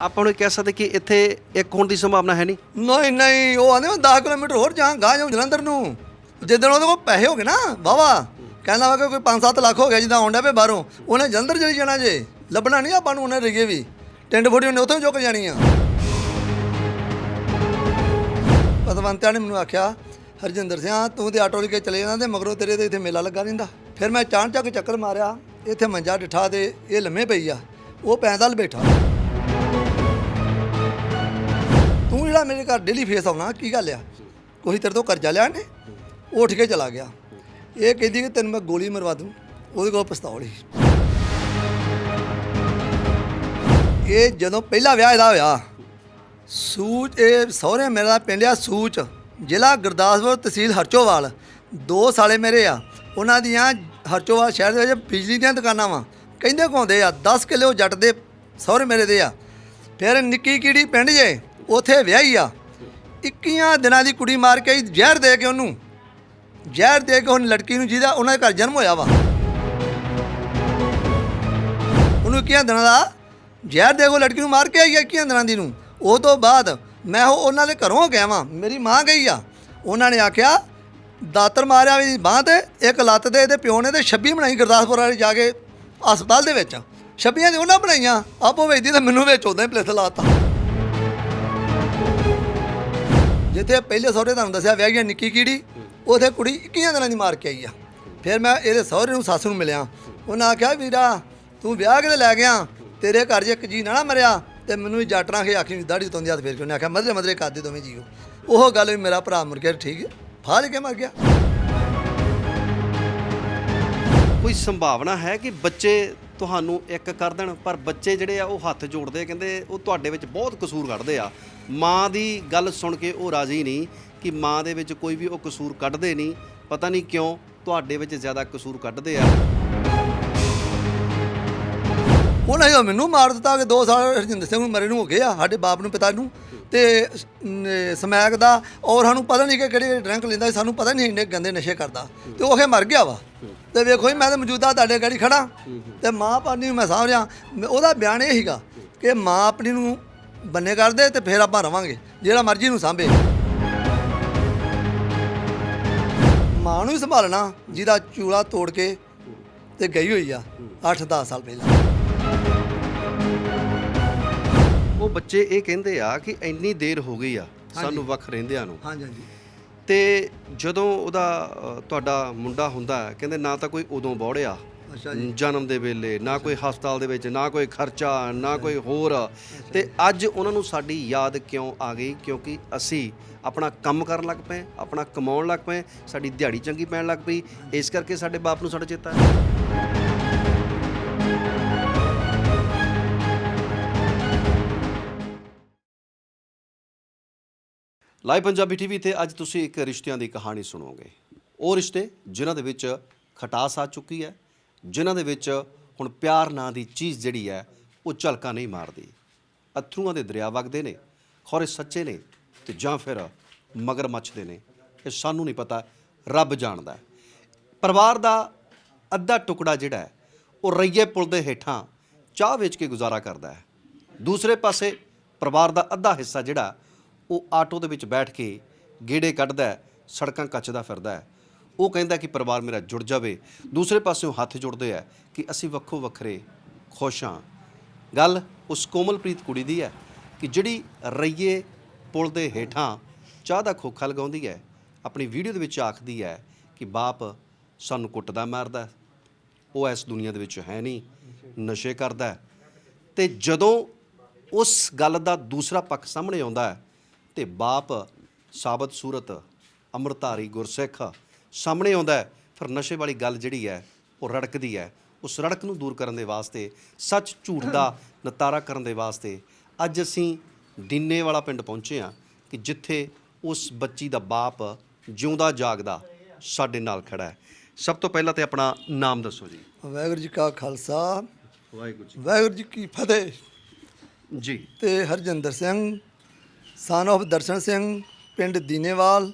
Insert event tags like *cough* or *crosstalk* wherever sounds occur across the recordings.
ਆਪਾਂ ਨੂੰ ਕਹਿ ਸਕਦੇ ਕਿ ਇੱਥੇ ਇੱਕ ਹੋਣ ਦੀ ਸੰਭਾਵਨਾ ਹੈ ਨਹੀਂ? ਨਹੀਂ ਨਹੀਂ, ਉਹ ਆਂਦੇ 10 ਕਿਲੋਮੀਟਰ ਹੋਰ ਜਾਂ ਗਾਂ ਜਾਉਂ ਜਲੰਧਰ ਨੂੰ। ਜਿੱਦਣ ਉਹਦੇ ਕੋਲ ਪੈਸੇ ਹੋ ਗਏ ਨਾ ਵਾਵਾ ਕਹਿੰਦਾ ਵਾ ਕਿ ਕੋਈ 5-7 ਲੱਖ ਹੋ ਗਿਆ ਜਿੱਦਾਂ ਆਉਂਦਾ ਪਏ ਬਾਹਰੋਂ। ਉਹਨੇ ਜਲੰਧਰ ਚਲੀ ਜਾਣਾ ਜੇ। ਲੱਭਣਾ ਨਹੀਂ ਆਪਾਂ ਨੂੰ, ਉਹਨੇ ਰਿਗੇ ਵੀ। ਟਿੰਡ ਫੋੜੀ ਉਹਨੇ ਉੱਥੋਂ ਚੁੱਕ ਜਾਣੀ ਆ। ਪਤਵੰਤਿਆਂ ਨੇ ਮੈਨੂੰ ਆਖਿਆ, ਹਰਜਿੰਦਰ ਸਿੰਘ ਤੂੰ ਤੇ ਆਟੋ ਲੈ ਕੇ ਚਲੇ ਜਾਣਾ ਤੇ ਮਗਰੋਂ ਤੇਰੇ ਤੇ ਇੱਥੇ ਮੇਲਾ ਲੱਗਾ ਰਹਿੰਦਾ। ਫਿਰ ਮੈਂ ਚਾਣ ਚੱਕ ਚੱਕਰ ਮਾਰਿਆ, ਇੱਥੇ ਮੰਜਾ ਡਿਠਾ ਤੇ ਇਹ ਲੰਮੇ ਪਈ ਆ। ਉਹ ਪੈਂਦਲ ਬੈਠਾ। ਤੂੰ ਜਿਹੜਾ ਮੇਰੇ ਘਰ ਡੇਲੀ ਫੇਸ ਆਉਣਾ, ਕੀ ਗੱਲ ਆ? ਕੋਈ ਤੇਰੇ ਤੋਂ ਕਰਜ਼ਾ ਲਿਆ ਨੇ? ਉਹ ਉੱਠ ਕੇ ਚਲਾ ਗਿਆ। ਇਹ ਕਹਿੰਦੀ ਕਿ ਤੈਨੂੰ ਮੈਂ ਗੋਲੀ ਮਰਵਾ ਦੂੰ, ਉਹਦੇ ਕੋਲ ਪਿਸਤੌਲ ਸੀ। ਇਹ ਜਦੋਂ ਪਹਿਲਾ ਵਿਆਹ ਇਹਦਾ ਹੋਇਆ, ਸੂਚ, ਇਹ ਸਹੁਰੇ ਮੇਰਾ ਪਿੰਡ ਆ ਸੂਚ, ਜ਼ਿਲ੍ਹਾ ਗੁਰਦਾਸਪੁਰ ਤਹਿਸੀਲ ਹਰਚੋਵਾਲ। ਦੋ ਸਾਲੇ ਮੇਰੇ ਆ, ਉਹਨਾਂ ਦੀਆਂ ਹਰਚੋਵਾਲ ਸ਼ਹਿਰ ਦੇ ਵਿੱਚ ਬਿਜਲੀ ਦੀਆਂ ਦੁਕਾਨਾਂ ਵਾ। ਕਹਿੰਦੇ ਘਾਉਂਦੇ ਆ? 10 ਕਿੱਲੇ ਉਹ ਜੱਟ ਦੇ ਸਹੁਰੇ ਮੇਰੇ ਦੇ ਆ। ਫਿਰ ਨਿੱਕੀ ਕੀੜੀ ਪਿੰਡ ਜੇ? ਉਥੇ ਵਿਆਹੀ ਆ। 21 ਦਿਨਾਂ ਦੀ ਕੁੜੀ ਮਾਰ ਕੇ ਜ਼ਹਿਰ ਦੇ ਕੇ ਉਹਨੂੰ। ਜ਼ਹਿਰ ਦੇ ਕੇ ਉਹ ਲੜਕੀ ਨੂੰ ਜਿਹਦਾ ਉਹਨਾਂ ਦੇ ਘਰ ਜਨਮ ਹੋਇਆ ਵਾ। ਉਹਨੂੰ ਕਿਹਾ ਦਿਨਾਂ ਦਾ ਜ਼ਹਿਰ ਦੇ ਕੇ ਲੜਕੀ ਨੂੰ ਮਾਰ ਕੇ ਆਈ ਆ 21 ਦਿਨਾਂ ਦੀ ਨੂੰ। ਉਹ ਤੋਂ ਬਾਅਦ ਮੈਂ ਉਹ ਉਹਨਾਂ ਦੇ ਘਰੋਂ ਗਿਆ ਵਾਂ। ਮੇਰੀ ਮਾਂ ਗਈ ਆ। ਉਹਨਾਂ ਨੇ ਆਖਿਆ, ਦਾਤਰ ਮਾਰਿਆ ਵੀ ਬਾਂਹ ਤੇ, ਇੱਕ ਲੱਤ ਤੇ, ਇਹਦੇ ਪਿਓ ਨੇ ਤੇ 26 ਬਣਾਈ ਗੁਰਦਾਸਪੁਰ ਵਾਲੇ ਜਾ ਕੇ ਹਸਪਤਾਲ ਦੇ ਵਿੱਚ। 26 ਦੀ ਉਹਨਾਂ ਬਣਾਈਆਂ। ਆਪੋ ਵੇਚਦੀ ਤਾਂ ਮੈਨੂੰ ਵਿੱਚ ਉਦਾਂ ਹੀ ਪਲੇਥ ਲਾਤਾ। ਜਿੱਥੇ ਪਹਿਲੇ ਸਹੁਰੇ ਤੁਹਾਨੂੰ ਦੱਸਿਆ ਵਿਆਹ ਗਿਆ ਨਿੱਕੀ ਕੀੜੀ, ਉਥੇ ਕੁੜੀ 21 ਦਿਨਾਂ ਦੀ ਮਾਰ ਕੇ ਆਈ ਆ। ਫਿਰ ਮੈਂ ਇਹਦੇ ਸਹੁਰੇ ਨੂੰ ਸੱਸ ਨੂੰ ਮਿਲਿਆ। ਉਹਨਾਂ ਆਖਿਆ, ਵੀਰਾ, ਤੂੰ ਵਿਆਹ ਕਿਤੇ ਲੈ ਗਿਆ? ਤੇਰੇ ਘਰ 'ਚ ਇੱਕ ਜੀ ਨਾ ਮਰਿਆ, ਤੇ ਮੈਨੂੰ ਵੀ ਜੱਟਰਾਂ ਖੇ ਆਖੀ ਦਾੜੀ ਤੋਂਦੀ ਹੱਥ ਫੇਰ ਕੇ। ਉਹਨੇ ਆਖਿਆ, ਮਦਰੇ ਮਦਰੇ ਕਰਦੇ ਦੋਵੇਂ ਜੀਓ। ਉਹ ਗੱਲ ਵੀ ਮੇਰਾ ਭਰਾ ਮੁਰ ਗਿਆ ਠੀਕ ਹੈ ਫਾਲ ਕੇ ਮਰ ਗਿਆ। ਕੋਈ ਸੰਭਾਵਨਾ ਹੈ ਕਿ ਬੱਚੇ ਤੁਹਾਨੂੰ ਇੱਕ ਕਰ ਦੇਣ ਪਰ ਬੱਚੇ ਜਿਹੜੇ ਆ ਉਹ ਹੱਥ ਜੋੜਦੇ ਆ, ਕਹਿੰਦੇ ਉਹ ਤੁਹਾਡੇ ਵਿੱਚ ਬਹੁਤ ਕਸੂਰ ਕੱਢਦੇ ਆ। ਮਾਂ ਦੀ ਗੱਲ ਸੁਣ ਕੇ ਉਹ ਰਾਜ਼ੀ ਨਹੀਂ ਕਿ ਮਾਂ ਦੇ ਵਿੱਚ ਕੋਈ ਵੀ ਉਹ ਕਸੂਰ ਕੱਢਦੇ ਨਹੀਂ। ਪਤਾ ਨਹੀਂ ਕਿਉਂ ਤੁਹਾਡੇ ਵਿੱਚ ਜ਼ਿਆਦਾ ਕਸੂਰ ਕੱਢਦੇ ਆ। ਉਹਨਾਂ ਨੇ ਮੈਨੂੰ ਮਾਰ ਦਿੱਤਾ ਕਿ 2 ਸਾਲ ਹਰਜਿੰਦਰ ਸਿੰਘ ਨੂੰ ਮਰੇ ਨੂੰ ਹੋ ਗਏ ਆ ਸਾਡੇ ਬਾਪ ਨੂੰ ਪਿਤਾ ਨੂੰ। ਤੇ ਸ- ਨ- ਸਮੈਕ ਦਾ ਔਰ ਸਾਨੂੰ ਪਤਾ ਨਹੀਂ ਕਿ ਕਿਹੜੇ ਡਰੰਕ ਲੈਂਦਾ ਸੀ, ਸਾਨੂੰ ਪਤਾ ਨਹੀਂ ਇੰਨੇ ਗੰਦੇ ਨਸ਼ੇ ਕਰਦਾ। ਤੇ ਉਹ ਇਹ ਮਰ ਗਿਆ ਵਾ। ਤੇ ਵੇਖੋ ਜੀ ਮੈਂ ਤਾਂ ਮੌਜੂਦਾ ਤੁਹਾਡੇ ਗਾੜੀ ਖੜਾ ਤੇ ਮਾਂ ਪਾਣੀ ਨੂੰ ਮੈਂ ਸਾਂਭ ਰਿਹਾ ਉਹਦਾ ਬਿਆਨ ਇਹ ਸੀਗਾ ਕਿ ਮਾਂ ਆਪਣੀ ਨੂੰ ਬੰਨੇ ਕਰਦੇ ਤੇ ਫਿਰ ਆਪਾਂ ਰਵਾਂਗੇ ਜਿਹੜਾ ਮਰਜ਼ੀ ਨੂੰ ਸਾਂਭੇ। ਮਾਂ ਨੂੰ ਹੀ ਸੰਭਾਲਣਾ ਜਿਹਦਾ ਚੂਲਾ ਤੋੜ ਕੇ ਤੇ ਗਈ ਹੋਈ ਆ 8-10 ਸਾਲ ਪਹਿਲਾਂ। ਉਹ ਬੱਚੇ ਇਹ ਕਹਿੰਦੇ ਆ ਕਿ ਇੰਨੀ ਦੇਰ ਹੋ ਗਈ ਆ ਸਾਨੂੰ ਵੱਖ ਰਹਿੰਦਿਆਂ ਨੂੰ। ਹਾਂਜੀ ਹਾਂਜੀ। ਤੇ ਜਦੋਂ ਉਹਦਾ ਤੁਹਾਡਾ ਮੁੰਡਾ ਹੁੰਦਾ ਕਹਿੰਦੇ ਨਾ ਤਾਂ ਕੋਈ ਉਦੋਂ ਬੌੜਿਆ ਅੱਛਾ ਜਨਮ ਦੇ ਵੇਲੇ ਨਾ ਕੋਈ ਹਸਪਤਾਲ ਦੇ ਵਿੱਚ ਨਾ ਕੋਈ ਖਰਚਾ ਨਾ ਕੋਈ ਹੋਰ। ਤੇ ਅੱਜ ਉਹਨਾਂ ਨੂੰ ਸਾਡੀ ਯਾਦ ਕਿਉਂ ਆ ਗਈ? ਕਿਉਂਕਿ ਅਸੀਂ ਆਪਣਾ ਕੰਮ ਕਰਨ ਲੱਗ ਪਏ ਆਪਣਾ ਕਮਾਉਣ ਲੱਗ ਪਏ ਸਾਡੀ ਦਿਹਾੜੀ ਚੰਗੀ ਪੈਣ ਲੱਗ ਪਈ। ਇਸ ਕਰਕੇ ਸਾਡੇ ਬਾਪ ਨੂੰ ਸਾਡਾ ਚੇਤਾ ਹੈ। ਲਾਈਵ ਪੰਜਾਬੀ ਟੀਵੀ ਤੇ ਅੱਜ ਤੁਸੀਂ ਇੱਕ ਰਿਸ਼ਤਿਆਂ ਦੀ ਕਹਾਣੀ ਸੁਣੋਗੇ। ਉਹ ਰਿਸ਼ਤੇ ਜਿਨ੍ਹਾਂ ਦੇ ਵਿੱਚ ਖਟਾਸ ਆ ਚੁੱਕੀ ਹੈ, ਜਿਨ੍ਹਾਂ ਦੇ ਵਿੱਚ ਹੁਣ ਪਿਆਰ ਨਾਂ ਦੀ ਚੀਜ਼ ਜਿਹੜੀ ਹੈ, ਉਹ ਝਲਕਾ ਨਹੀਂ ਮਾਰਦੀ। ਅਥਰੂਆਂ ਦੇ ਦਰਿਆ ਵਗਦੇ ਨੇ, ਖੌਰੇ ਸੱਚੇ ਨੇ ਤੇ ਜਾਂ ਫਿਰ ਮਗਰ ਮੱਛਦੇ ਨੇ। ਇਹ ਸਾਨੂੰ ਨਹੀਂ ਪਤਾ, ਰੱਬ ਜਾਣਦਾ ਪਰਿਵਾਰ ਦਾ ਅੱਧਾ ਟੁਕੜਾ ਜਿਹੜਾ ਹੈ, ਉਹ ਰਈਏ ਪੁਲ ਦੇ ਹੇਠਾਂ ਚਾਹ ਵੇਚ ਕੇ ਗੁਜ਼ਾਰਾ ਕਰਦਾ ਹੈ। ਦੂਸਰੇ ਪਾਸੇ ਪਰਿਵਾਰ ਦਾ ਅੱਧਾ ਹਿੱਸਾ ਜਿਹੜਾ ਉਹ ਆਟੋ ਦੇ ਵਿੱਚ ਬੈਠ ਕੇ ਗੇੜੇ ਕੱਢਦਾ ਸੜਕਾਂ ਕੱਚਦਾ ਫਿਰਦਾ ਹੈ। ਉਹ ਕਹਿੰਦਾ ਕਿ ਪਰਿਵਾਰ ਮੇਰਾ ਜੁੜ ਜਾਵੇ। ਦੂਸਰੇ ਪਾਸਿਓਂ ਹੱਥ ਜੁੜਦੇ ਆ ਕਿ ਅਸੀਂ ਵੱਖੋ ਵੱਖਰੇ ਖੁਸ਼ ਹਾਂ। ਗੱਲ ਉਸ ਕੋਮਲਪ੍ਰੀਤ ਕੁੜੀ ਦੀ ਹੈ ਕਿ ਜਿਹੜੀ ਰਈਏ ਪੁਲ ਦੇ ਹੇਠਾਂ ਚਾਹ ਦਾ ਖੋਖਾ ਲਗਾਉਂਦੀ ਹੈ, ਆਪਣੀ ਵੀਡੀਓ ਦੇ ਵਿੱਚ ਆਖਦੀ ਹੈ ਕਿ ਬਾਪ ਸਾਨੂੰ ਕੁੱਟਦਾ ਮਾਰਦਾ ਉਹ ਇਸ ਦੁਨੀਆ ਦੇ ਵਿੱਚ ਹੈ ਨਹੀਂ, ਨਸ਼ੇ ਕਰਦਾ ਹੈ। ਤੇ ਜਦੋਂ ਉਸ ਗੱਲ ਦਾ ਦੂਸਰਾ ਪੱਖ ਸਾਹਮਣੇ ਆਉਂਦਾ ਹੈ ਤੇ ਬਾਪ ਸਾਬਤ ਸੂਰਤ ਅੰਮ੍ਰਿਤਧਾਰੀ ਗੁਰਸਿੱਖ ਸਾਹਮਣੇ ਆਉਂਦਾ ਹੈ ਫਿਰ ਨਸ਼ੇ ਵਾਲੀ ਗੱਲ ਜਿਹੜੀ ਹੈ ਉਹ ਰੜਕਦੀ ਹੈ। ਉਸ ਰੜਕ ਨੂੰ ਦੂਰ ਕਰਨ ਦੇ ਵਾਸਤੇ ਸੱਚ ਝੂਠ ਦਾ ਨਤਾਰਾ ਕਰਨ ਦੇ ਵਾਸਤੇ ਅੱਜ ਅਸੀਂ ਦਿਨੇ ਵਾਲਾ ਪਿੰਡ ਪਹੁੰਚੇ ਹਾਂ ਕਿ ਜਿੱਥੇ ਉਸ ਬੱਚੀ ਦਾ ਬਾਪ ਜਿਉਂਦਾ ਜਾਗਦਾ ਸਾਡੇ ਨਾਲ ਖੜਾ ਹੈ। ਸਭ ਤੋਂ ਪਹਿਲਾਂ ਤੇ ਆਪਣਾ ਨਾਮ ਦੱਸੋ ਜੀ। ਵਾਹਿਗੁਰੂ ਜੀ ਕਾ ਖਾਲਸਾ। ਵਾਹਿਗੁਰੂ ਜੀ ਵਾਹਿਗੁਰੂ ਜੀ ਕੀ ਫਤਿਹ। ਜੀ। ਤੇ ਹਰਜਿੰਦਰ ਸਿੰਘ ਸਨ of ਦਰਸ਼ਨ ਸਿੰਘ ਪਿੰਡ ਦੀਨੇਵਾਲ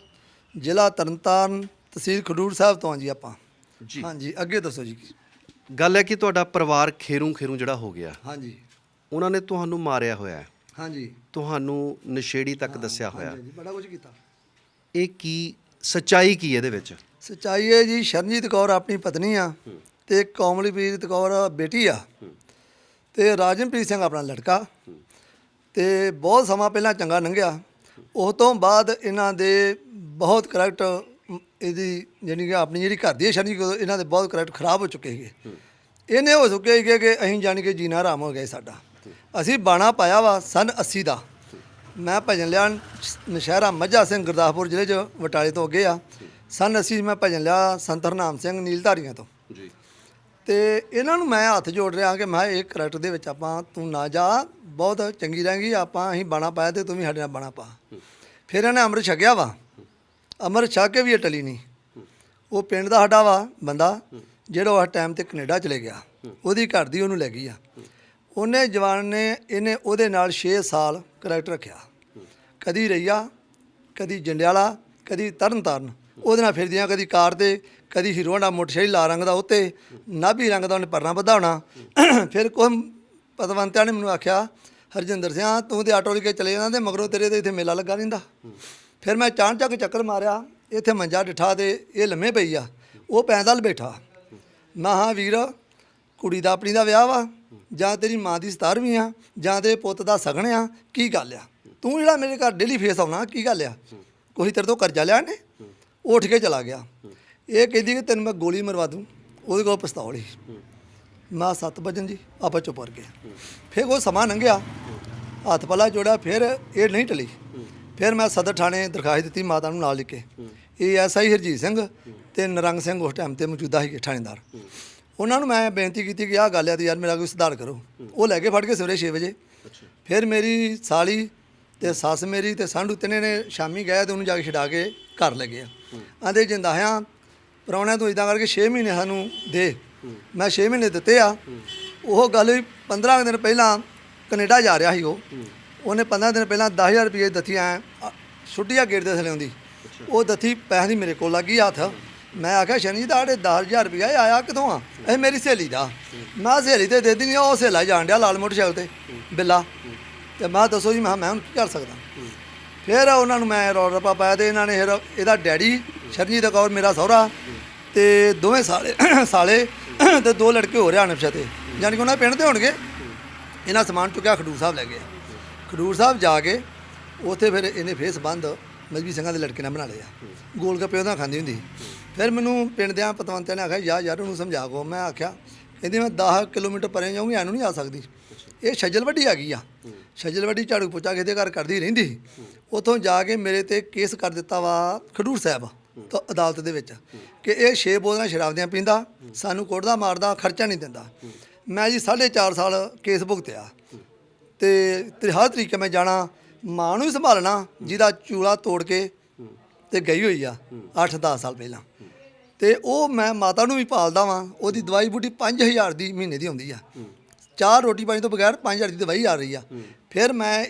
ਜ਼ਿਲ੍ਹਾ ਤਰਨਤਾਰਨ ਤਹਿਸੀਲ ਖਡੂਰ ਸਾਹਿਬ ਤੋਂ ਹਾਂ ਜੀ ਆਪਾਂ। ਜੀ। ਹਾਂਜੀ ਅੱਗੇ ਦੱਸੋ ਜੀ ਗੱਲ ਹੈ ਕਿ ਤੁਹਾਡਾ ਪਰਿਵਾਰ ਖੇਰੂ ਖੇਰੂ ਜਿਹੜਾ ਹੋ ਗਿਆ। ਹਾਂਜੀ ਉਹਨਾਂ ਨੇ ਤੁਹਾਨੂੰ ਮਾਰਿਆ ਹੋਇਆ ਹੈ। ਹਾਂਜੀ ਤੁਹਾਨੂੰ ਨਸ਼ੇੜੀ ਤੱਕ ਦੱਸਿਆ ਹੋਇਆ। ਹਾਂਜੀ ਬੜਾ ਕੁਝ ਕੀਤਾ। ਇਹ ਕੀ ਸਚਾਈ ਕੀ ਇਹਦੇ ਵਿੱਚ? ਸਚਾਈ ਹੈ ਜੀ ਸ਼ਰਨਜੀਤ ਕੌਰ ਆਪਣੀ ਪਤਨੀ ਆ ਤੇ ਕੋਮਲਪ੍ਰੀਤ ਕੌਰ ਬੇਟੀ ਆ ਤੇ ਰਾਜਨਪ੍ਰੀਤ ਸਿੰਘ ਆਪਣਾ ਲੜਕਾ। ਤੇ ਬਹੁਤ ਸਮਾਂ ਪਹਿਲਾਂ ਚੰਗਾ ਲੰਘਿਆ। ਉਸ ਤੋਂ ਬਾਅਦ ਇਹਨਾਂ ਦੇ ਬਹੁਤ ਕਰੈਕਟ ਇਹਦੀ ਜਾਣੀ ਕਿ ਆਪਣੀ ਜਿਹੜੀ ਘਰ ਦੀ ਹੈ ਸ਼ਰਨਜੀਤ ਇਹਨਾਂ ਦੇ ਬਹੁਤ ਕਰੈਕਟ ਖਰਾਬ ਹੋ ਚੁੱਕੇ ਸੀਗੇ। ਇਹਨੇ ਹੋ ਚੁੱਕੇ ਸੀਗੇ ਕਿ ਅਸੀਂ ਜਾਣੀ ਕਿ ਜੀਣਾ ਆਰਾਮ ਹੋ ਗਿਆ ਸਾਡਾ। ਅਸੀਂ ਬਾਣਾ ਪਾਇਆ ਵਾ ਸਨ 80 ਦਾ। ਮੈਂ ਭਜਨ ਲਿਆ ਨਸ਼ਹਿਰਾ ਮੱਝਾ ਸਿੰਘ ਗੁਰਦਾਸਪੁਰ ਜ਼ਿਲ੍ਹੇ 'ਚ ਬਟਾਲੇ ਤੋਂ ਅੱਗੇ ਆ। ਸਨ 80 ਮੈਂ ਭਜਨ ਲਿਆ ਸੰਤ ਹਰਨਾਮ ਸਿੰਘ ਨੀਲਧਾਰੀਆਂ ਤੋਂ। ਤੇ ਇਹਨਾਂ ਨੂੰ ਮੈਂ ਹੱਥ ਜੋੜ ਰਿਹਾ ਕਿ ਮੈਂ ਇਹ ਕਰੈਕਟਰ ਦੇ ਵਿੱਚ ਆਪਾਂ ਤੂੰ ਨਾ ਜਾ, ਬਹੁਤ ਚੰਗੀ ਰਹੇਗੀ, ਆਪਾਂ ਅਸੀਂ ਬਾਣਾ ਪਾਇਆ ਤੇ ਤੂੰ ਵੀ ਸਾਡੇ ਨਾਲ ਬਾਣਾ ਪਾ। ਫਿਰ ਇਹਨੇ ਅੰਮ੍ਰਿਤ ਛਕਿਆ ਵਾ। ਅੰਮ੍ਰਿਤ ਛਕ ਕੇ ਵੀ ਇਹ ਟਲੀ ਨਹੀਂ। ਉਹ ਪਿੰਡ ਦਾ ਸਾਡਾ ਵਾ ਬੰਦਾ, ਜਿਹੜਾ ਉਸ ਟਾਈਮ ਤੇ ਕੈਨੇਡਾ ਚਲੇ ਗਿਆ। ਉਹਦੀ ਘਰ ਦੀ ਉਹਨੂੰ ਲੈ ਗਈ ਆ। ਉਹਨੇ ਜਵਾਨ ਨੇ ਇਹਨੇ ਉਹਦੇ ਨਾਲ 6 ਸਾਲ ਕਰੈਕਟਰ ਰੱਖਿਆ। ਕਦੀ ਰਈਆ, ਕਦੀ ਜੰਡਿਆਲਾ, ਕਦੀ ਤਰਨਤਾਰਨ। ਉਹਦੇ ਨਾਲ ਫਿਰਦੀਆਂ, ਕਦੀ ਕਾਰ ਤੇ ਕਦੀ ਹੀਰੋਂਡਾ ਮੋਟਰਸਾਈਕਲ ਲਾ ਰੰਗ ਦਾ ਉੱਤੇ, ਨਾਭੀ ਰੰਗ ਦਾ ਉਹਨੇ ਪਰਨਾ ਵਧਾਉਣਾ। ਫਿਰ ਕੋਈ ਪਤਵੰਤਿਆਂ ਨੇ ਮੈਨੂੰ ਆਖਿਆ, ਹਰਜਿੰਦਰ ਸਿੰਘ ਤੂੰ ਤੇ ਆਟੋ ਲੈ ਕੇ ਚਲੇ ਜਾਂਦਾ ਤੇ ਮਗਰੋਂ ਤੇਰੇ ਤੇ ਇੱਥੇ ਮੇਲਾ ਲੱਗਾ ਰਹਿੰਦਾ। ਫਿਰ ਮੈਂ ਚਾਣ ਚੱਕ ਚੱਕਰ ਮਾਰਿਆ, ਇੱਥੇ ਮੰਜਾ ਡਿਠਾ ਤੇ ਇਹ ਲੰਮੇ ਪਈ ਆ, ਉਹ ਪੈਦਲ ਬੈਠਾ। ਮੈਂ ਹਾਂ ਵੀਰ, ਕੁੜੀ ਦਾ ਆਪਣੀ ਦਾ ਵਿਆਹ ਵਾ, ਜਾਂ ਤੇਰੀ ਮਾਂ ਦੀ 17ਵੀਂ ਆ, ਜਾਂ ਤੇਰੇ ਪੁੱਤ ਦਾ ਸਗਣ ਆ, ਕੀ ਗੱਲ ਆ? ਤੂੰ ਜਿਹੜਾ ਮੇਰੇ ਘਰ ਡੇਲੀ ਫੇਸ ਆਉਣਾ, ਕੀ ਗੱਲ ਆ? ਕੋਈ ਤੇਰੇ ਤੋਂ ਕਰਜ਼ਾ ਲਿਆ ਨੇ ਉਹ ਉੱਠ ਕੇ ਚਲਾ ਗਿਆ। ਇਹ ਕਹਿੰਦੀ ਕਿ ਤੈਨੂੰ ਮੈਂ ਗੋਲੀ ਮਰਵਾ ਦੂੰ ਉਹਦੇ ਕੋਲ ਪਿਸਤੌਲ ਸੀ। ਮੈਂ ਸੱਤ ਵਜਨ ਜੀ ਆਪਾਂ ਚੁੱਪ ਕਰ ਗਏ। ਫਿਰ ਉਹ ਸਮਾਂ ਲੰਘਿਆ ਹੱਥ ਪਲਾ ਜੋੜਿਆ ਫਿਰ ਇਹ ਨਹੀਂ ਟਲੀ। ਫਿਰ ਮੈਂ ਸਦਰ ਥਾਣੇ ਦਰਖਾਸਤ ਦਿੱਤੀ ਮਾਤਾ ਨੂੰ ਨਾਲ ਲਿਖ ਕੇ। ਇਹ ਐਸਆਈ ਹਰਜੀਤ ਸਿੰਘ ਤੇ ਨਰੰਗ ਸਿੰਘ ਉਸ ਟਾਈਮ ਤੇ ਮੌਜੂਦਾ ਸੀ ਥਾਣੇਦਾਰ। ਉਹਨਾਂ ਨੂੰ ਮੈਂ ਬੇਨਤੀ ਕੀਤੀ ਕਿ ਆਹ ਗੱਲ ਆ ਤੇ ਯਾਰ ਮੇਰਾ ਕੋਈ ਸੁਧਾਰ ਕਰੋ। ਉਹ ਲੈ ਕੇ ਫੜ ਕੇ ਸਵੇਰੇ 6 ਵਜੇ। ਫਿਰ ਮੇਰੀ ਸਾਲੀ ਤੇ ਸੱਸ ਮੇਰੀ ਤੇ ਸਾਂਢੂ ਤਿੰਨੇ ਨੇ ਸ਼ਾਮੀ ਗਏ ਤੇ ਉਹਨੂੰ ਜਾ ਕੇ ਛਡਾ ਕੇ ਘਰ ਲੱਗੇ ਆ। ਆਂਦੇ ਜਿੰਦਾਹਿਆਂ ਪ੍ਰਾਹੁਣਿਆਂ ਤੋਂ ਇਦਾਂ ਕਰਕੇ 6 ਮਹੀਨੇ ਸਾਨੂੰ ਦੇ। ਮੈਂ 6 ਮਹੀਨੇ ਦਿੱਤੇ ਆ। ਉਹ ਗੱਲ ਵੀ 15 ਕੁ ਦਿਨ ਪਹਿਲਾਂ ਕੈਨੇਡਾ ਜਾ ਰਿਹਾ ਸੀ ਉਹ। ਉਹਨੇ 15 ਦਿਨ ਪਹਿਲਾਂ 10000 ਰੁਪਏ ਦਿੱਤੀ ਐ ਛੁੱਟੀਆਂ ਗੇਟ ਦੇ ਥੱਲੇ ਹੁੰਦੀ। ਉਹ ਦਿੱਤੀ ਪੈਸੇ ਦੀ ਮੇਰੇ ਕੋਲ ਲੱਗੀ ਹੱਥ। ਮੈਂ ਆਖਿਆ ਸ਼ਨੀ ਜੀ ਤੁਹਾਡੇ 10000 ਰੁਪਇਆ ਆਇਆ ਕਿੱਥੋਂ ਆ? ਇਹ ਮੇਰੀ ਸਹੇਲੀ ਦਾ। ਮੈਂ ਸਹੇਲੀ ਤੇ ਦੇ ਦਿੰਦੀ ਆ ਉਹ ਸਹੇਲਾ ਜਾਣ ਡਿਆ ਲਾਲ ਮੋਟਰਸਾਈਕਲ ਤੇ ਬਿੱਲਾ। ਤੇ ਮੈਂ ਦੱਸੋ ਜੀ ਮੈਂ ਮੈਂ ਹੁਣ ਕੀ ਕਰ ਸਕਦਾ? ਫਿਰ ਉਹਨਾਂ ਨੂੰ ਮੈਂ ਰੌਲਾ ਰੱਪਾ ਪਾਇਆ ਤੇ ਇਹਨਾਂ ਨੇ ਫਿਰ ਇਹਦਾ ਡੈਡੀ ਸ਼ਰਨਜੀਤ ਕੌਰ ਮੇਰਾ ਸਹੁਰਾ ਤੇ ਦੋਵੇਂ ਸਾਲੇ *clears throat* ਸਾਲੇ ਤੇ ਦੋ ਲੜਕੇ ਹੋ ਰਿਆ ਨਫਸ਼ਤੇ ਯਾਨੀ ਕਿ ਉਹਨਾਂ ਪਿੰਡ ਤੇ ਹੋਣਗੇ। ਇਹਨਾਂ ਸਮਾਨ ਚੁੱਕਿਆ ਖਡੂਰ ਸਾਹਿਬ ਲੈ ਗਏ। ਖਡੂਰ ਸਾਹਿਬ ਜਾ ਕੇ ਉੱਥੇ ਫਿਰ ਇਹਨੇ ਫੇਸ ਬੰਦ ਮਜਬੀ ਸਿੰਘਾਂ ਦੇ ਲੜਕੇ ਨਾਲ ਬਣਾ ਲਿਆ ਗੋਲ ਗੱਪੇ ਉਹਦਾ ਖਾਂਦੀ ਹੁੰਦੀ। ਫਿਰ ਮੈਨੂੰ ਪਿੰਡ ਦਿਆਂ ਪਤਵੰਤਿਆਂ ਨੇ ਆਖਿਆ, ਯਾਰ ਯਾਰ, ਉਹਨੂੰ ਸਮਝਾ ਕੋ। ਮੈਂ ਆਖਿਆ, ਕਹਿੰਦੀ ਮੈਂ 10 ਕਿਲੋਮੀਟਰ ਪਰੇ ਜਾਊਂਗੀ ਐਨੂੰ ਨਹੀਂ ਆ ਸਕਦੀ। ਇਹ ਛੱਜਲ ਵੱਡੀ ਆ। ਗਈ ਆ ਛੱਜਲ ਵੱਡੀ ਝਾੜੂ ਪੋਚਾ ਕਿਤੇ ਘਰ ਕਰਦੀ ਰਹਿੰਦੀ। ਸੀ। ਉੱਥੋਂ ਜਾ ਕੇ ਮੇਰੇ ਤੇ ਕੇਸ ਕਰ ਦਿੱਤਾ ਵਾ ਖਡੂਰ ਸਾਹਿਬ। ਤੋਂ ਅਦਾਲਤ ਦੇ ਵਿੱਚ ਕਿ ਇਹ ਛੇ ਬੋਤਲਾਂ ਸ਼ਰਾਬ ਦੀਆਂ ਪੀਂਦਾ, ਸਾਨੂੰ ਕੁੱਟਦਾ, ਮਾਰਦਾ, ਖਰਚਾ ਨਹੀਂ ਦਿੰਦਾ। ਮੈਂ ਜੀ 4.5 ਸਾਲ ਕੇਸ ਭੁਗਤਿਆ। ਤੇ ਤੇ ਹਰ ਤਰੀਕੇ ਮੈਂ ਜਾਣਾ, ਮਾਂ ਨੂੰ ਵੀ ਸੰਭਾਲਣਾ, ਜਿਹਦਾ ਚੂਲਾ ਤੋੜ ਕੇ ਤੇ ਗਈ ਹੋਈ ਆ 8-10 ਸਾਲ ਪਹਿਲਾਂ। ਤੇ ਉਹ ਮੈਂ ਮਾਤਾ ਨੂੰ ਵੀ ਪਾਲਦਾ ਵਾਂ, ਉਹਦੀ ਦਵਾਈ ਬੂਟੀ 5000 ਦੀ ਮਹੀਨੇ ਦੀ ਹੁੰਦੀ ਆ। ਚਾਰ ਰੋਟੀ ਪਾਣੀ ਤੋਂ ਬਗੈਰ 5000 ਦੀ ਦਵਾਈ ਆ ਰਹੀ ਆ। ਫਿਰ ਮੈਂ